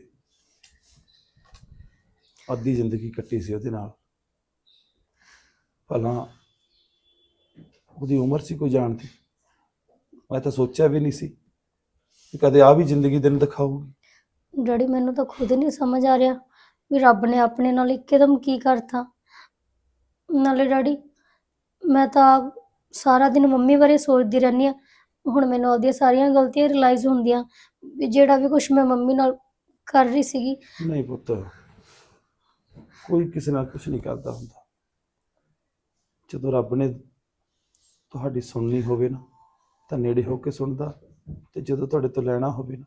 [SPEAKER 10] ਅੱਧੀ ਜ਼ਿੰਦਗੀ ਕੱਟੀ ਸੀ ਉਹਦੇ ਨਾਲ। ਭਲਾ ਉਹਦੀ ਉਮਰ ਸੀ ਕੋਈ ਜਾਣਦੀ। ਮੈਂ ਤਾਂ ਸੋਚਿਆ ਵੀ ਨਹੀਂ ਸੀ ਕਿ ਕਦੇ ਆ ਵੀ ਜ਼ਿੰਦਗੀ ਦਿਨ ਦਿਖਾਊਗੀ।
[SPEAKER 4] ਡੈਡੀ ਮੈਨੂੰ ਤਾਂ ਖੁਦ ਨਹੀਂ ਸਮਝ ਆ ਰਿਹਾ ਵੀ ਰੱਬ ਨੇ ਆਪਣੇ ਨਾਲ ਇੱਕਦਮ ਕੀ ਕਰਤਾ। ਨਾਲੇ ਡੈਡੀ ਮੈਂ ਤਾਂ ਆਪ ਸਾਰਾ ਦਿਨ ਮੰਮੀ ਬਾਰੇ ਸੋਚਦੀ ਰਹਿੰਦੀ ਆ ਹੁਣ ਮੈਨੂੰ ਉਹਦੀਆਂ ਸਾਰੀਆਂ ਗਲਤੀਆਂ ਰਿਅਲਾਈਜ਼ ਹੁੰਦੀਆਂ ਵੀ ਜਿਹੜਾ ਵੀ ਕੁਝ ਮੈਂ ਮੰਮੀ ਨਾਲ ਕਰ ਰਹੀ ਸੀਗੀ।
[SPEAKER 10] ਨਹੀਂ ਪੁੱਤ ਕੋਈ ਕਿਸੇ ਨਾਲ ਕੁਝ ਨਹੀਂ ਕਰਦਾ ਹੁੰਦਾ। ਜਦੋਂ ਰੱਬ ਨੇ ਤੁਹਾਡੀ ਸੁਣਨੀ ਹੋਵੇ ਨਾ ਤਾਂ ਨੇੜੇ ਹੋ ਕੇ ਸੁਣਦਾ ਤੇ ਜਦੋਂ ਤੁਹਾਡੇ ਤੋਂ ਲੈਣਾ ਹੋਵੇ ਨਾ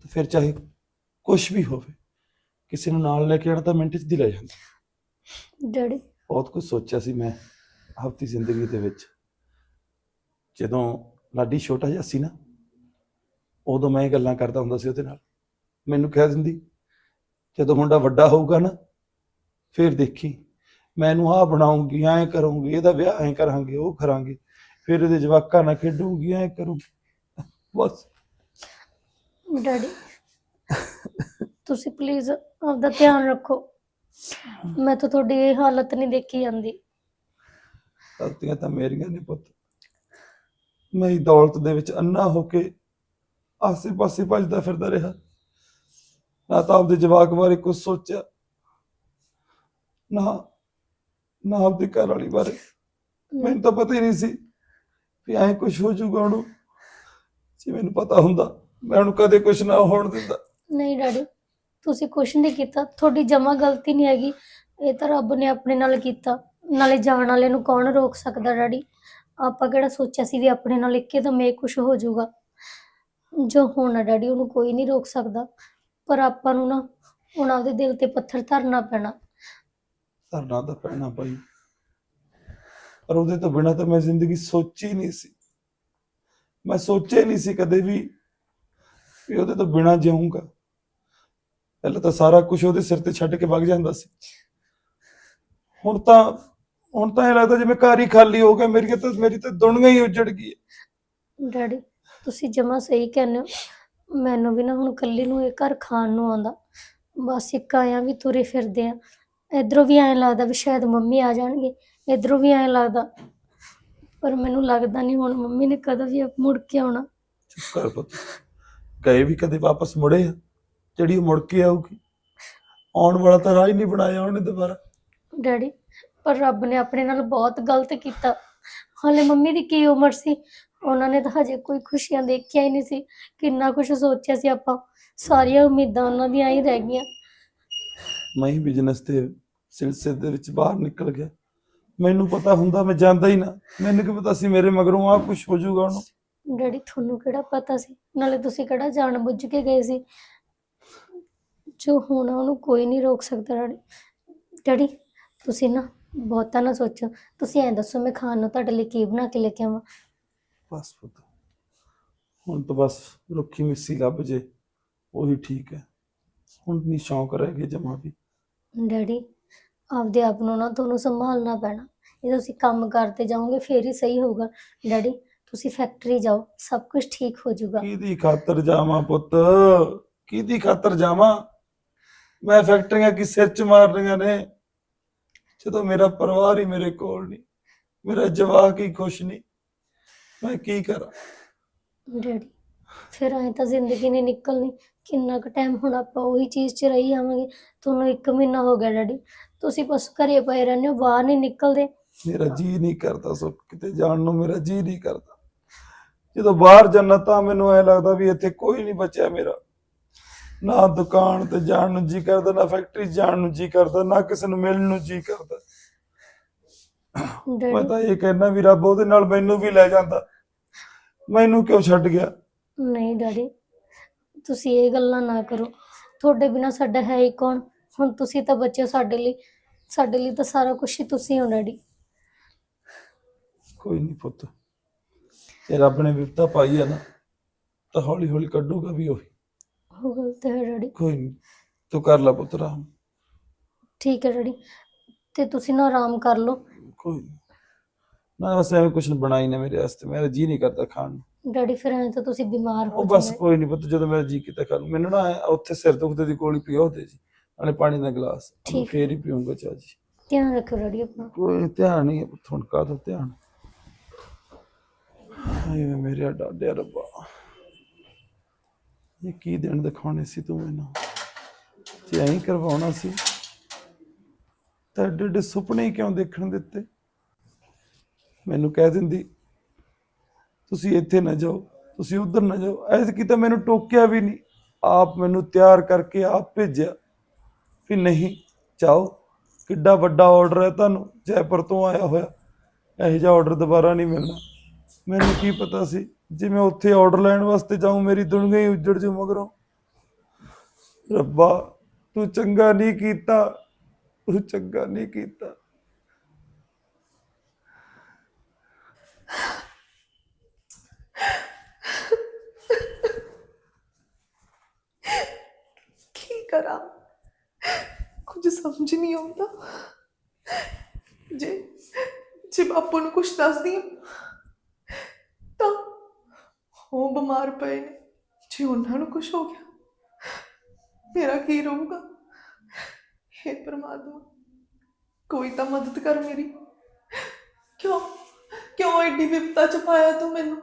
[SPEAKER 10] ਤਾਂ ਫਿਰ ਚਾਹੇ ਕੁਝ ਵੀ ਹੋਵੇ ਕਿਸੇ ਨੂੰ ਨਾਲ ਲੈ ਕੇ ਆਣਾ ਤਾਂ ਮਿੰਟ 'ਚ ਦੀ ਲੈ ਜਾਂਦਾ।
[SPEAKER 4] ਡੈਡੀ?
[SPEAKER 10] ਬਹੁਤ ਕੁਝ ਸੋਚਿਆ ਸੀ ਮੈਂ ਆਪਣੀ ਜ਼ਿੰਦਗੀ ਦੇ ਵਿੱਚ। ਜਦੋਂ ਲਾਡੀ ਛੋਟਾ ਜਿਹਾ ਸੀ ਨਾ ਉਦੋਂ ਮੈਂ ਇਹ ਗੱਲਾਂ ਕਰਦਾ ਹੁੰਦਾ ਸੀ ਉਹਦੇ ਨਾਲ। ਮੈਨੂੰ ਕਹਿ ਦਿੰਦੀ ਜਦੋਂ ਮੁੰਡਾ ਵੱਡਾ ਹੋਊਗਾ ਨਾ ਫਿਰ ਦੇਖੀ। ਮੈਂ ਇਹਨੂੰ ਆਹ ਬਣਾਉਂਗੀ ਐਂ ਕਰੂੰਗੀ ਇਹਦਾ ਵਿਆਹ ਐਂ ਕਰਾਂਗੇ ਉਹ ਕਰਾਂਗੇ। ਫਿਰ ਇਹਦੇ ਜਵਾਕਾਂ ਨਾਲ ਖੇਡੂੰਗੀ ਐਂ ਕਰੂੰਗੀ। ਬਸ।
[SPEAKER 4] ਡੈਡੀ ਤੁਸੀਂ ਪਲੀਜ਼ ਆਪਦਾ ਧਿਆਨ ਰੱਖੋ। ਮੈਂ ਤਾਂ ਤੁਹਾਡੀ ਇਹ ਹਾਲਤ ਨਹੀਂ ਦੇਖੀ ਜਾਂਦੀ।
[SPEAKER 10] ਗਲਤੀਆਂ ਤਾਂ ਮੇਰੀਆਂ ਨੇ ਪੁੱਤ। ਮੈਂ ਹੀ ਦੌਲਤ ਦੇ ਵਿੱਚ ਅੰਨਾ ਹੋ ਕੇ ਆਸੇ-ਪਾਸੇ ਭੱਜਦਾ ਫਿਰਦਾ ਰਿਹਾ। ਨਾ ਤਾਂ ਆਪਦੇ ਜਵਾਕ ਬਾਰੇ ਕੁਝ ਸੋਚਿਆ ਨਾ ਨਾ ਆਪਦੇ ਘਰ ਵਾਲੀ ਬਾਰੇ। ਮੈਨੂੰ ਤਾਂ ਪਤਾ ਹੀ ਨਹੀਂ ਸੀ ਵੀ ਐਂ ਕੁਝ ਹੋ ਜਾਊਗਾ ਉਹਨੂੰ। ਜੇ ਮੈਨੂੰ ਪਤਾ ਹੁੰਦਾ, ਮੈਂ ਉਹਨੂੰ ਕਦੇ ਕੁਝ ਨਾ ਹੋਣ ਦਿੰਦਾ।
[SPEAKER 4] ਨਹੀਂ ਡੈਡੀ, ਤੁਸੀਂ ਕੁਛ ਨਹੀਂ ਕੀਤਾ। ਤੁਹਾਡੀ ਜਮਾ ਗਲਤੀ ਨਹੀਂ ਹੈਗੀ। ਇਹ ਤਾਂ ਰੱਬ ਨੇ ਆਪਣੇ ਨਾਲ ਕੀਤਾ। ਨਾਲੇ ਜਾਣ ਵਾਲੇ ਨੂੰ ਕੌਣ ਰੋਕ ਸਕਦਾ ਡੈਡੀ? ਆਪਾਂ ਕਿਹੜਾ ਸੋਚਿਆ ਸੀ ਵੀ ਆਪਣੇ ਨਾਲ ਇੱਕਦਮ ਇਹ ਕੁਝ ਹੋ ਜਾਊਗਾ? ਜੋ ਹੋਣਾ ਡੈਡੀ, ਉਹਨੂੰ ਕੋਈ ਨਹੀਂ ਰੋਕ ਸਕਦਾ। ਪਰ ਆਪਾਂ ਨੂੰ ਨਾ, ਹੁਣ ਆਪਦੇ ਦਿਲ ਤੇ ਪੱਥਰ ਧਰਨਾ ਪੈਣਾ।
[SPEAKER 10] ਧਰਨਾ ਤਾਂ ਪੈਣਾ ਭਾਈ। ਪਰ ਉਹਦੇ ਤੋਂ ਬਿਨਾ ਤਾਂ ਮੈਂ ਜ਼ਿੰਦਗੀ ਸੋਚੀ ਨਹੀਂ ਸੀ। ਮੈਂ ਸੋਚਿਆ ਨਹੀਂ ਸੀ ਕਦੇ ਵੀ ਵੀ ਉਹਦੇ ਤੋਂ ਬਿਨਾ ਜਿਊਂਗਾ। ਪਹਿਲਾਂ ਤਾਂ ਸਾਰਾ ਕੁਝ ਉਹਦੇ ਸਿਰ ਤੇ ਛੱਡ ਕੇ ਵਗ ਜਾਂਦਾ ਸੀ। ਹੁਣ ਤਾਂ ਹੁਣ ਤਾਂ ਇਹ ਲੱਗਦਾ ਜਿਵੇਂ ਘਰ ਹੀ ਖਾਲੀ ਹੋ ਗਿਆ ਮੇਰੀ ਤਾਂ ਮੇਰੀ ਤਾਂ ਦੁਨੀਆ ਹੀ ਉਜੜ ਗਈ ਹੈ।
[SPEAKER 4] ਡੈਡੀ, ਤੁਸੀਂ ਜਮਾ ਸਹੀ ਕਹਿੰਦੇ ਹੋ। ਮੈਨੂੰ ਵੀ ਨਾ ਹੁਣ ਇਕੱਲੀ ਨੂੰ ਇਹ ਘਰ ਖਾਣ ਨੂੰ ਆਉਂਦਾ। ਬਸ ਇੱਕ ਆਇਆ ਵੀ ਤੁਰੇ ਫਿਰਦੇ ਆ। ਇਧਰੋਂ ਵੀ ਐਂ ਲੱਗਦਾ ਵੀ ਸ਼ਾਇਦ ਮੰਮੀ ਆ ਜਾਣਗੇ ਇਧਰੋਂ ਵੀ ਐਂ ਲੱਗਦਾ ਪਰ ਮੈਨੂੰ ਲੱਗਦਾ ਨਹੀਂ ਹੁਣ ਮੰਮੀ ਨੇ ਕਦੇ ਵੀ ਮੁੜ ਕੇ ਆਉਣਾ।
[SPEAKER 10] ਚੁੱਪ ਕਰ ਪੁੱਤ ਗਏ ਵੀ ਕਦੇ ਵਾਪਸ ਮੁੜੇ ਆ? ਜਿਹੜੀ ਉਹ ਮੁੜ ਕੇ ਆਊਗੀ ਆਉਣ ਵਾਲਾ ਤਾਂ ਰਾਹ ਹੀ ਨਹੀਂ ਬਣਾਇਆ ਉਹਨੇ ਦੁਬਾਰਾ।
[SPEAKER 4] ਡੈਡੀ ਪਰ ਰੱਬ ਨੇ ਆਪਣੇ ਨਾਲ ਬਹੁਤ ਗਲਤ ਕੀਤਾ। ਹਾਲੇ ਮੰਮੀ ਦੀ ਕੀ ਉਮਰ ਸੀ? ਉਹਨਾਂ ਨੇ ਤਾਂ ਹਜੇ ਕੋਈ ਖੁਸ਼ੀਆਂ ਦੇਖਿਆ ਹੀ ਨਹੀਂ ਸੀ। ਕਿੰਨਾ ਕੁਝ ਸੋਚਿਆ ਸੀ ਆਪਾਂ। ਸਾਰੀਆਂ ਉਮੀਦਾਂ ਉਹਨਾਂ ਦੀਆਂ ਹੀ ਰਹਿ ਗਈਆਂ।
[SPEAKER 10] ਮੈਂ ਹੀ ਬਿਜ਼ਨਸ ਦੇ ਸਿਲਸਿਲੇ ਦੇ ਵਿੱਚ ਬਾਹਰ ਨਿਕਲ ਗਿਆ। ਮੈਨੂੰ ਪਤਾ ਹੁੰਦਾ ਮੈਂ ਜਾਂਦਾ ਹੀ ਨਾ। ਮੈਨੂੰ ਕੀ ਪਤਾ ਸੀ ਮੇਰੇ ਮਗਰੋਂ ਆ ਕੁਝ ਹੋ ਜਾਊਗਾ ਉਹਨੂੰ।
[SPEAKER 4] ਡੈਡੀ ਤੁਹਾਨੂੰ ਕਿਹੜਾ ਪਤਾ ਸੀ? ਨਾਲੇ ਤੁਸੀਂ ਕਿਹੜਾ ਜਾਣ ਬੁੱਝ ਕੇ ਗਏ ਸੀ? ਜੋ ਹੋਣਾ ਉਹਨੂੰ ਕੋਈ ਨਹੀਂ ਰੋਕ ਸਕਦਾ ਡੈਡੀ। ਡੈਡੀ ਤੁਸੀਂ ਨਾ ਬਹੁਤਾ ਨਾ ਸੋਚੋ। ਤੁਸੀਂ ਐਂ ਦੱਸੋ ਮੈਂ ਖਾਣ ਨੂੰ ਤੁਹਾਡੇ ਲਈ ਕੀ ਬਣਾ ਕੇ ਲੈ ਕੇ ਆਵਾਂ?
[SPEAKER 10] ਬਸ ਪੁੱਤ ਹੁਣ ਤਾਂ ਬਸ ਰੁੱਖੀ ਮਿੱਸੀ ਲੱਭ ਜੇ ਉਹੀ ਠੀਕ ਹੈ। ਹੁਣ ਨਹੀਂ ਸ਼ੌਂਕ ਰਹਿ ਗਏ ਜਮਾ ਵੀ।
[SPEAKER 4] ਡੈਡੀ ਆਪਦੇ ਆਪ ਨੂੰ ਨਾ ਤੁਹਾਨੂੰ ਸੰਭਾਲਣਾ ਪੈਣਾ। ਇਹ ਤੁਸੀਂ ਕੰਮ ਕਰਦੇ ਜਾਓਗੇ ਫੇਰ ਹੀ ਸਹੀ ਹੋਊਗਾ। ਡੈਡੀ ਤੁਸੀਂ ਫੈਕਟਰੀ ਜਾਓ ਸਭ ਕੁਝ ਠੀਕ ਹੋ ਜਾਊਗਾ।
[SPEAKER 10] ਕਿਹਦੀ ਖਾਤਰ ਜਾਵਾਂ ਪੁੱਤ? ਕਿਹਦੀ ਖਾਤਰ ਜਾਵਾਂ? ਮੈਂ ਫੈਕਟਰੀਆਂ ਕੀ ਸਿਰ ਚ ਮਾਰਨੀਆਂ ਨੇ? ਜਦੋਂ ਮੇਰਾ ਪਰਿਵਾਰ ਹੀ ਮੇਰੇ ਕੋਲ ਨਹੀਂ ਮੇਰਾ ਜਵਾਕ ਹੀ ਖੁਸ਼ ਨਹੀਂ ਮੈਂ ਕੀ ਕਰਾਂ?
[SPEAKER 4] ਡੈਡੀ ਫਿਰ ਐਂ ਤਾਂ ਜ਼ਿੰਦਗੀ ਨਹੀਂ ਨਿਕਲਣੀ। ਕਿੰਨਾ ਕੁ ਟਾਈਮ ਹੁਣ ਆਪਾਂ ਉਹੀ ਚੀਜ਼ 'ਚ ਰਹੀ ਜਾਵਾਂਗੇ ਤੁਹਾਨੂੰ ਇੱਕ ਮਹੀਨਾ ਹੋ ਗਿਆ ਡੈਡੀ। ਤੁਸੀਂ ਬਸ ਘਰੇ ਪਏ ਰਹਿੰਦੇ ਹੋ ਬਾਹਰ ਨਹੀਂ ਨਿਕਲਦੇ।
[SPEAKER 10] ਮੇਰਾ ਜੀ ਨਹੀਂ ਕਰਦਾ ਸੋ ਕਿਤੇ ਜਾਣ ਨੂੰ ਮੇਰਾ ਜੀ ਨਹੀਂ ਕਰਦਾ। ਜਦੋਂ ਬਾਹਰ ਜਾਣਾ ਤਾਂ ਮੈਨੂੰ ਐ ਲੱਗਦਾ ਵੀ ਇੱਥੇ ਕੋਈ ਨਹੀਂ ਬਚਿਆ ਮੇਰਾ। ਨਾ ਦੁਕਾਨ ਤੇ ਜਾਣ ਨੂੰ ਜੀ ਕਰਦਾ ਨਾ ਫੈਕਟਰੀ ਜਾਣ ਨੂੰ ਜੀ ਕਰਦਾ ਨਾ ਕਿਸੇ ਨੂੰ ਮਿਲਣ ਨੂੰ ਜੀ ਕਰਦਾ। ਮੈਂ
[SPEAKER 4] ਡੈਡੀ
[SPEAKER 10] ਤਾਂ ਇਹ ਕਹਿਣਾ ਵੀ ਰੱਬ ਉਹਦੇ ਨਾਲ ਮੈਨੂੰ ਵੀ ਲੈ ਜਾਂਦਾ। ਮੈਨੂੰ ਕਿਉਂ ਛੱਡ ਗਿਆ?
[SPEAKER 4] ਨਹੀਂ ਡੈਡੀ ਤੁਸੀਂ ਇਹ ਗੱਲਾਂ ਨਾ ਕਰੋ। ਤੁਹਾਡੇ ਬਿਨਾ ਸਾਡਾ ਹੈ ਹੀ ਕੌਣ? ਹੁਣ ਤੁਸੀਂ ਤਾਂ ਬੱਚੇ ਹੋ ਸਾਡੇ ਲਈ। ਸਾਡੇ ਲਈ ਤਾਂ ਸਾਰਾ ਕੁਝ ਹੀ ਤੁਸੀਂ ਹੋ ਡੈਡੀ।
[SPEAKER 10] ਕੋਈ ਨਹੀਂ ਪੁੱਤ। ਇਹ ਰੱਬ ਨੇ ਵਿਪਤਾ ਪਾਈ ਆ ਨਾ ਤਾਂ ਹੌਲੀ ਹੌਲੀ ਕੱਢੂਗਾ ਵੀ ਉਹ।
[SPEAKER 4] ਉਹ ਗੱਲ ਤਾਂ ਹੈ ਡੈਡੀ।
[SPEAKER 10] ਕੋਈ ਨਹੀਂ ਤੂੰ ਕਰ ਲੈ ਪੁੱਤ ਰਾਮ
[SPEAKER 4] ਠੀਕ ਹੈ ਡੈਡੀ। ਤੇ ਤੁਸੀਂ ਨਾ ਆਰਾਮ ਕਰ ਲਓ।
[SPEAKER 10] ਕੋਈ ਨੀ। ਨਾ ਬਸ ਐਵੇਂ ਕੁਛ ਬਣਾਈ ਨਾ ਮੇਰੇ ਵਾਸਤੇ। ਮੇਰਾ ਜੀ ਨਹੀਂ ਕਰਦਾ ਖਾਣ ਨੂੰ।
[SPEAKER 4] ਡੈਡੀ ਫਿਰ ਐਂ ਤਾਂ ਤੁਸੀਂ ਬਿਮਾਰ ਹੋ
[SPEAKER 10] ਉਹ ਬਸ
[SPEAKER 4] ਜਾਓਗੇ
[SPEAKER 10] ਕੋਈ ਨਹੀਂ ਪੁੱਤ ਜਦੋਂ ਮੇਰਾ ਜੀ ਕੀਤਾ ਕਰ ਮੈਨੂੰ ਨਾ ਐਂ ਉੱਥੇ ਸਿਰ ਦੁਖਦੇ ਦੀ ਗੋਲੀ ਪੀਓ ਦੇ ਜੀ ਨਾਲੇ ਪਾਣੀ ਦਾ ਗਲਾਸ। ਮੈਂ
[SPEAKER 4] ਠੀਕ।
[SPEAKER 10] ਫੇਰ ਹੀ ਪੀਊਂਗਾ ਚਾਹ ਜੀ।
[SPEAKER 4] ਧਿਆਨ ਰੱਖਿਓ ਡੈਡੀ ਆਪਣਾ।
[SPEAKER 10] ਕੋਈ ਧਿਆਨ ਨਹੀਂ ਹੈ ਪੁੱਤ ਹੁਣ ਕਾਹਦਾ ਧਿਆਨ? ਹਾਏ ਵੇ ਮੇਰੇ ਡਾਡਿਆ ਰੱਬਾ। ਇਹ ਕੀ ਦਿਨ ਦਿਖਾਉਣੇ ਸੀ ਤੂੰ ਮੈਨੂੰ? ਜੇ ਐਂ ਕਰਵਾਉਣਾ ਸੀ ਤਾਂ ਏਡੇ ਏਡੇ ਸੁਪਨੇ ਹੀ ਕਿਉਂ ਦੇਖਣ ਦਿੱਤੇ? ਮੈਨੂੰ ਕਹਿ ਦਿੰਦੀ ਤੁਸੀਂ ਇੱਥੇ ਨਾ ਜਾਓ, ਤੁਸੀਂ ਉਧਰ ਨਾ ਜਾਓ। ਐਸ ਤਾਂ ਮੈਨੂੰ ਟੋਕਿਆ ਵੀ ਨਹੀਂ। ਆਪ ਮੈਨੂੰ ਤਿਆਰ ਕਰਕੇ ਆਪ ਭੇਜਿਆ ਵੀ ਨਹੀਂ, ਜਾਓ। ਕਿੱਡਾ ਵੱਡਾ ਆਰਡਰ ਹੈ ਤੁਹਾਨੂੰ, ਜੈਪੁਰ ਤੋਂ ਆਇਆ ਹੋਇਆ। ਇਹੋ ਜਿਹਾ ਆਰਡਰ ਦੁਬਾਰਾ ਨਹੀਂ ਮਿਲਣਾ। ਮੈਨੂੰ ਕੀ ਪਤਾ ਸੀ, ਜੇ ਮੈਂ ਉੱਥੇ ਆਰਡਰ ਲੈਣ ਵਾਸਤੇ ਜਾਊਂ, ਮੇਰੀ ਦੁਨੀਆ ਹੀ ਉੱਜੜ ਜੂ ਮਗਰੋਂ। ਰੱਬਾ, ਤੂੰ ਚੰਗਾ ਨਹੀਂ ਕੀਤਾ, ਤੂੰ ਚੰਗਾ ਨਹੀਂ ਕੀਤਾ
[SPEAKER 7] ਕੀ ਕਰਾਂ। ਕੁਝ ਸਮਝ ਨਹੀਂ ਆਉਂਦਾ। ਜੇ ਜੇ ਬਾਪੂ ਨੂੰ ਕੁਝ ਦੱਸਦੀ ਹਾਂ, ਤਾਂ ਉਹ ਬਿਮਾਰ ਪਏ ਨੇ। ਜੇ ਉਹਨਾਂ ਨੂੰ ਕੁਝ ਹੋ ਗਿਆ ਮੇਰਾ ਕੀ ਰਹੂਗਾ? ਹੇ ਪ੍ਰਮਾਤਮਾ ਕੋਈ ਤਾਂ ਮਦਦ ਕਰ ਮੇਰੀ। ਕਿਉਂ ਕਿਉਂ ਐਡੀ ਵਿਪਤਾ ਚ ਪਾਇਆ ਤੂੰ ਮੈਨੂੰ?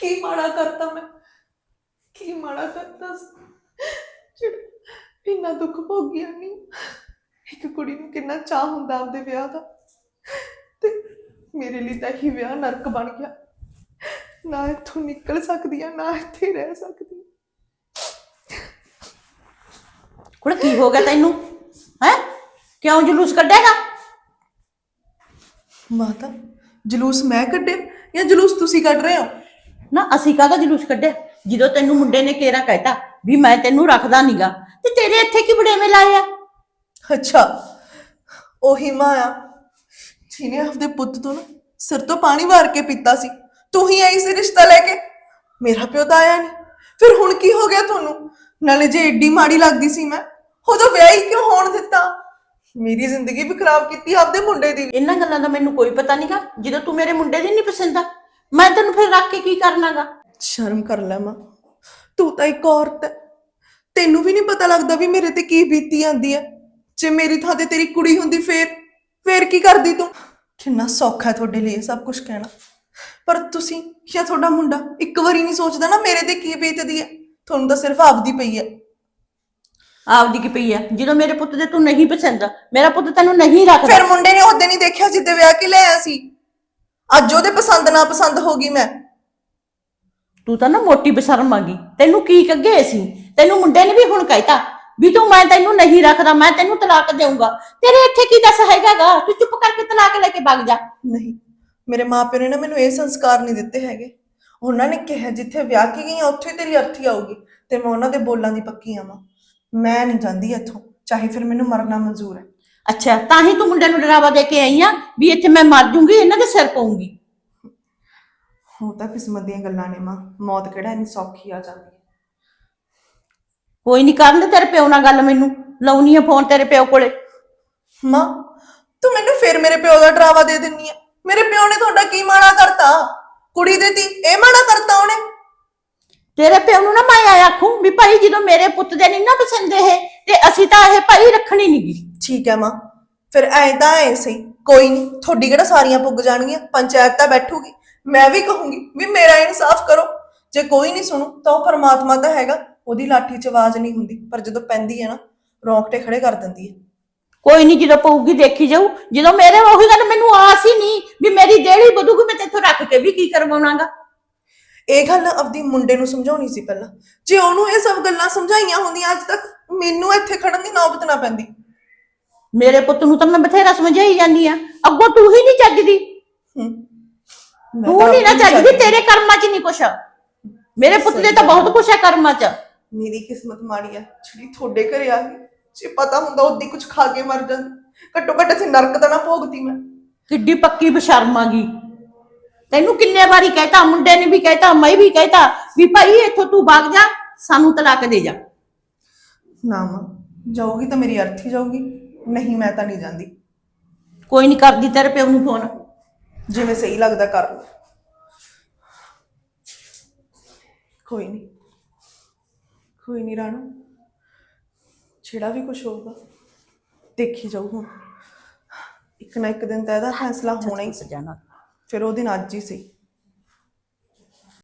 [SPEAKER 7] ਕੀ ਮਾੜਾ ਕਰਤਾ ਮੈਂ? ਕੀ ਮਾੜਾ ਕਰਤਾ ਜਿਹੜਾ ਇੰਨਾ ਦੁੱਖ ਭੋਗਿਆ ਨਹੀਂ ਇੱਕ ਕੁੜੀ ਨੂੰ ਕਿੰਨਾ ਚਾਹ ਹੁੰਦਾ ਆਪਦੇ ਵਿਆਹ ਦਾ। ਤੇ ਮੇਰੇ ਲਈ ਤਾਂ ਹੀ ਵਿਆਹ ਨਰਕ ਬਣ ਗਿਆ। ਨਾ ਇੱਥੋਂ ਨਿਕਲ ਸਕਦੀ ਆ ਨਾ ਇੱਥੇ ਰਹਿ ਸਕਦੀ।
[SPEAKER 6] ਕੁੜੇ ਕੀ ਹੋ ਗਿਆ ਤੈਨੂੰ? ਹੈ? ਕਿਉਂ ਜਲੂਸ ਕੱਢੇਗਾ
[SPEAKER 7] ਮਾਤਾ ਜਲੂਸ ਮੈਂ ਕੱਢੇ ਜਾਂ ਜਲੂਸ ਤੁਸੀਂ ਕੱਢ ਰਹੇ ਹੋ?
[SPEAKER 6] ਨਾ ਅਸੀਂ ਕਾਹਦਾ ਜਲੂਸ ਕੱਢਿਆ? ਜਦੋਂ ਤੈਨੂੰ ਮੁੰਡੇ ਨੇ ਕੇਰਾ ਕਹਿਤਾ ਵੀ ਮੈਂ ਤੈਨੂੰ ਰੱਖਦਾ ਨੀਗਾ ਤੇ ਤੇਰੇ ਇੱਥੇ ਕੀ ਬੜੇਵੇਂ ਲਾਏ ਆ?
[SPEAKER 7] ਅੱਛਾ ਉਹੀ ਮਾਇਆ ਜਿਹਨੇ ਆਪਦੇ ਪੁੱਤ ਤੋਂ ਨਾ ਸਿਰ ਤੋਂ ਪਾਣੀ ਵਾਰ ਕੇ ਪੀਤਾ ਸੀ ਤੂੰ ਹੀ ਆਈ ਸੀ ਰਿਸ਼ਤਾ ਲੈ ਕੇ। ਮੇਰਾ ਪਿਓ ਤਾਂ ਆਇਆ ਨਹੀਂ ਫਿਰ ਹੁਣ ਕੀ ਹੋ ਗਿਆ ਤੁਹਾਨੂੰ? ਨਾਲੇ ਜੇ ਏਡੀ ਮਾੜੀ ਲੱਗਦੀ ਸੀ ਮੈਂ ਉਦੋਂ ਵਿਆਹ ਹੀ ਕਿਉਂ ਹੋਣ ਦਿੱਤਾ? ਮੇਰੀ ਜ਼ਿੰਦਗੀ ਵੀ ਖਰਾਬ ਕੀਤੀ ਆਪਦੇ ਮੁੰਡੇ ਦੀ।
[SPEAKER 6] ਇਹਨਾਂ ਗੱਲਾਂ ਦਾ ਮੈਨੂੰ ਕੋਈ ਪਤਾ ਨਹੀਂਗਾ ਜਦੋਂ ਤੂੰ ਮੇਰੇ ਮੁੰਡੇ ਦੀ ਨਹੀਂ ਪਸੰਦ ਆ ਮੈਂ ਤੈਨੂੰ ਫਿਰ ਰੱਖ ਕੇ ਕੀ ਕਰਨਾਗਾ?
[SPEAKER 7] ਸ਼ਰਮ ਕਰ ਲੈ ਮਾਂ ਤੂੰ ਤਾਂ ਇੱਕ ਔਰਤ ਹੈ। ਤੈਨੂੰ ਵੀ ਨਹੀਂ ਪਤਾ ਲੱਗਦਾ ਵੀ ਮੇਰੇ ਤੇ ਕੀ ਬੀਤੀ ਜਾਂਦੀ ਹੈ ਜੇ ਮੇਰੀ ਥਾਂ ਤੇ ਤੇਰੀ ਕੁੜੀ ਹੁੰਦੀ ਫੇਰ ਫੇਰ ਕੀ ਕਰਦੀ ਤੂੰ? ਕਿੰਨਾ ਸੌਖਾ ਹੈ ਤੁਹਾਡੇ ਲਈ ਇਹ ਸਭ ਕੁਝ ਕਹਿਣਾ। ਪਰ ਤੁਸੀਂ ਜਾਂ ਤੁਹਾਡਾ ਮੁੰਡਾ ਇੱਕ ਵਾਰੀ ਨਹੀਂ ਸੋਚਦਾ ਨਾ ਮੇਰੇ ਤੇ ਕੀ ਬੀਤਦੀ ਹੈ ਤੁਹਾਨੂੰ ਤਾਂ ਸਿਰਫ ਆਪਦੀ ਪਈ ਹੈ
[SPEAKER 6] ਆਪਦੀ ਕੀ ਪਈ ਆ? ਜਦੋਂ ਮੇਰੇ ਪੁੱਤ ਦੇ ਤੂੰ ਨਹੀਂ ਪਸੰਦ ਮੇਰਾ ਪੁੱਤ ਤੈਨੂੰ ਨਹੀਂ ਰੱਖਦਾ।
[SPEAKER 7] ਫਿਰ ਮੁੰਡੇ ਨੇ ਉਹਦੇ ਨਹੀਂ ਦੇਖਿਆ ਜਿੱਦੇ ਵਿਆਹ ਕੇ ਲਿਆਇਆ ਸੀ। ਅੱਜ ਉਹਦੇ ਪਸੰਦ ਨਾ ਪਸੰਦ ਹੋ ਗਈ ਮੈਂ।
[SPEAKER 6] ਤੂੰ ਤਾਂ ਨਾ ਮੋਟੀ ਬਸ਼ਰਮ ਆ ਗਈ। ਤੈਨੂੰ ਕੀ ਕੱਗੇ ਸੀ ਤੈਨੂੰ ਮੁੰਡੇ ਨੇ ਵੀ ਹੁਣ ਕਹਿਤਾ ਵੀ ਤੂੰ ਮੈਂ ਤੈਨੂੰ ਨਹੀਂ ਰੱਖਦਾ ਮੈਂ ਤੈਨੂੰ ਤਲਾਕ ਦੇਊਂਗਾ। ਤੇਰੇ ਇੱਥੇ ਕੀ ਦੱਸ ਹੈਗਾਗਾ? ਤੂੰ ਚੁੱਪ ਕਰਕੇ ਤਲਾਕ ਲੈ ਕੇ ਭੱਗ ਜਾ।
[SPEAKER 7] ਨਹੀਂ ਮੇਰੇ ਮਾਪਿਆਂ ਨੇ ਨਾ ਮੈਨੂੰ ਇਹ ਸੰਸਕਾਰ ਨਹੀਂ ਦਿੱਤੇ ਹੈਗੇ। ਉਹਨਾਂ ਨੇ ਕਿਹਾ ਜਿੱਥੇ ਵਿਆਹ ਕੀ ਗਈ ਉੱਥੇ ਹੀ ਤੇਰੀ ਅਰਥੀ ਆਊਗੀ ਤੇ ਮੈਂ ਉਹਨਾਂ ਦੇ ਬੋਲਾਂ ਦੀ ਪੱਕੀ ਆਵਾਂ। ਮੈਂ ਨਹੀਂ ਜਾਂਦੀ ਇੱਥੋਂ ਚਾਹੇ ਫਿਰ ਮੈਨੂੰ ਮਰਨਾ ਮਨਜ਼ੂਰ ਹੈ।
[SPEAKER 6] ਅੱਛਾ ਤਾਂ ਹੀ ਤੂੰ ਮੁੰਡੇ ਨੂੰ ਡਰਾਵਾ ਦੇ ਕੇ ਆਈ ਆ ਵੀ ਇੱਥੇ ਮੈਂ ਮਰ ਜੂੰਗੀ ਇਹਨਾਂ ਦੇ ਸਿਰ ਪਾਉਂਗੀ।
[SPEAKER 7] ਉਹ ਤਾਂ ਕਿਸਮਤ ਦੀਆਂ ਗੱਲਾਂ ਨੇ ਮਾਂ ਮੌਤ ਕਿਹੜਾ ਇੰਨੀ ਸੌਖੀ ਆ ਜਾਂਦੀ ਹੈ।
[SPEAKER 6] ਕੋਈ ਨਹੀਂ ਕਰਨ ਦੇ ਤੇਰੇ ਪਿਓ ਨਾਲ ਗੱਲ ਮੈਨੂੰ ਲਾਉਣੀ ਆ ਫੋਨ ਤੇਰੇ ਪਿਓ ਕੋਲੇ।
[SPEAKER 7] ਮਾਂ ਤੂੰ ਮੈਨੂੰ ਫਿਰ ਮੇਰੇ ਪਿਓ ਦਾ ਡਰਾਵਾ ਦੇ ਦਿੰਨੀ ਆ। ਮੇਰੇ ਪਿਓ ਨੇ ਤੁਹਾਡਾ ਕੀ ਮਾੜਾ ਕਰਤਾ? ਕੁੜੀ ਦੇ ਤੀ ਇਹ ਮਾੜਾ ਕਰਤਾ ਉਹਨੇ?
[SPEAKER 6] ਤੇਰੇ ਪਿਓ ਨੂੰ ਨਾ ਮੈਂ ਆਇਆ ਆਖੂੰ ਵੀ ਭਾਈ ਜਦੋਂ ਮੇਰੇ ਪੁੱਤ ਦੇ ਨਹੀਂ ਨਾ ਪਸੰਦ ਇਹ ਤੇ ਅਸੀਂ ਤਾਂ ਇਹ ਭਾਈ ਰੱਖਣੀ ਨਹੀਂਗੀ
[SPEAKER 7] ਠੀਕ ਹੈ ਮਾਂ ਫਿਰ ਐ ਤਾਂ ਐ ਸਹੀ ਕੋਈ ਨਹੀਂ ਤੁਹਾਡੀ ਕਿਹੜਾ ਸਾਰੀਆਂ ਪੁੱਗ ਜਾਣਗੀਆਂ ਪੰਚਾਇਤ ਤਾਂ ਬੈਠੂਗੀ। ਮੈਂ ਵੀ ਕਹੂੰਗੀ ਵੀ ਮੇਰਾ ਇਨਸਾਫ ਕਰੋ। ਜੇ ਕੋਈ ਨਹੀਂ ਸੁਣੂ ਤਾਂ ਉਹ ਪਰਮਾਤਮਾ ਤਾਂ ਹੈਗਾ ਉਹਦੀ ਲਾਠੀ 'ਚ ਆਵਾਜ਼ ਨਹੀਂ ਹੁੰਦੀ ਪਰ ਜਦੋਂ ਪੈਂਦੀ ਹੈ ਨਾ ਰੌਂਗਟੇ ਖੜੇ ਕਰ ਦਿੰਦੀ ਹੈ।
[SPEAKER 6] ਕੋਈ ਨਹੀਂ ਜਦੋਂ ਪਊਗੀ ਦੇਖੀ ਜਾਊ। ਜਦੋਂ ਮੇਰੇ ਉਹੀ ਗੱਲ ਮੈਨੂੰ ਆਸ ਹੀ ਨਹੀਂ ਵੀ ਮੇਰੀ ਦੇਹਲੀ ਵਧੂਗੀ ਮੈਂ ਤੇਥੋਂ ਰੱਖ ਕੇ ਵੀ ਕੀ ਕਰਵਾਉਣਾਗਾ।
[SPEAKER 7] ਇਹ ਗੱਲ ਆਪਦੀ ਮੁੰਡੇ ਨੂੰ ਸਮਝਾਉਣੀ ਸੀ ਪਹਿਲਾਂ। ਜੇ ਉਹਨੂੰ ਇਹ ਸਭ ਗੱਲਾਂ ਸਮਝਾਈਆਂ ਹੁੰਦੀਆਂ ਅੱਜ ਤੱਕ ਮੈਨੂੰ ਇੱਥੇ ਖੜਨ ਦੀ ਨੌਬਤ ਨਾ ਪੈਂਦੀ।
[SPEAKER 6] ਮੇਰੇ ਪੁੱਤ ਨੂੰ ਤਾਂ ਮੈਂ ਬਥੇਰਾ ਸਮਝਾਈ ਜਾਂਦੀ ਆ ਅੱਗੋਂ ਤੂੰ ਹੀ ਨਹੀਂ ਚੱਜਦੀ।
[SPEAKER 7] ਹੂੰ। ਮੈਂ
[SPEAKER 6] ਤੂੰ
[SPEAKER 7] ਤਾਂ
[SPEAKER 6] ਨਹੀਂ ਨਾ
[SPEAKER 7] ਆਪਣੀ ਚੱਜਦੀ।
[SPEAKER 6] ਤੇਰੇ ਕਰਮਾਂ 'ਚ ਨਹੀਂ ਕੁਛ। ਮੇਰੇ ਪੁੱਤ ਦੇ ਤਾਂ ਬਹੁਤ ਕੁਛ ਹੈ ਕਰਮਾਂ 'ਚ।
[SPEAKER 7] ਮੇਰੀ ਕਿਸਮਤ ਮਾੜੀ ਆ। ਜਿਹੜੀ ਤੁਹਾਡੇ ਘਰੇ ਆ ਗਈ ਜੇ ਪਤਾ ਹੁੰਦਾ ਉਹਦੀ ਕੁਝ ਖਾ ਕੇ ਮਰ ਜਾਂਦੀ। ਘੱਟੋ ਘੱਟ ਇੱਥੇ ਨਰਕ ਤਾਂ ਨਾ ਭੋਗਤੀ ਮੈਂ।
[SPEAKER 6] ਕਿੱਡੀ ਪੱਕੀ ਬਸ਼ਰਮ ਆ ਗਈ। ਤੈਨੂੰ ਕਿੰਨੇ ਵਾਰੀ ਕਹਿਤਾ ਮੁੰਡੇ ਨੇ ਵੀ ਕਹਿਤਾ ਮੈਂ ਵੀ ਕਹਿਤਾ ਵੀ ਭਾਈ ਇੱਥੋਂ ਤੂੰ ਭੱਗ ਜਾ ਸਾਨੂੰ ਤਲਾਕ ਦੇ ਜਾ।
[SPEAKER 7] ਨਾ ਮਾਂ ਜਾਊਗੀ ਤਾਂ ਮੇਰੀ ਅਰਥੀ ਜਾਊਗੀ ਨਹੀਂ ਮੈਂ ਤਾਂ ਨਹੀਂ ਜਾਂਦੀ।
[SPEAKER 6] ਕੋਈ ਨਹੀਂ ਕਰਦੀ ਤੇਰੇ ਪਿਓ ਨੂੰ ਫੋਨ।
[SPEAKER 7] ਜਿਵੇਂ ਸਹੀ ਲੱਗਦਾ ਕਰ ਲਓ ਕੋਈ ਨਹੀਂ ਕੋਈ ਨਹੀਂ ਰਾਣੋ। ਜਿਹੜਾ ਵੀ ਕੁਝ ਹੋਊਗਾ ਦੇਖੀ ਜਾਊ ਹੁਣ। ਇੱਕ ਨਾ ਇੱਕ ਦਿਨ ਤਾਂ ਇਹਦਾ ਫੈਸਲਾ ਹੋਣਾ ਹੀ ਸੀ
[SPEAKER 6] ਜਾਣਾ
[SPEAKER 7] ਫਿਰ ਉਹ ਦਿਨ ਅੱਜ ਹੀ ਸੀ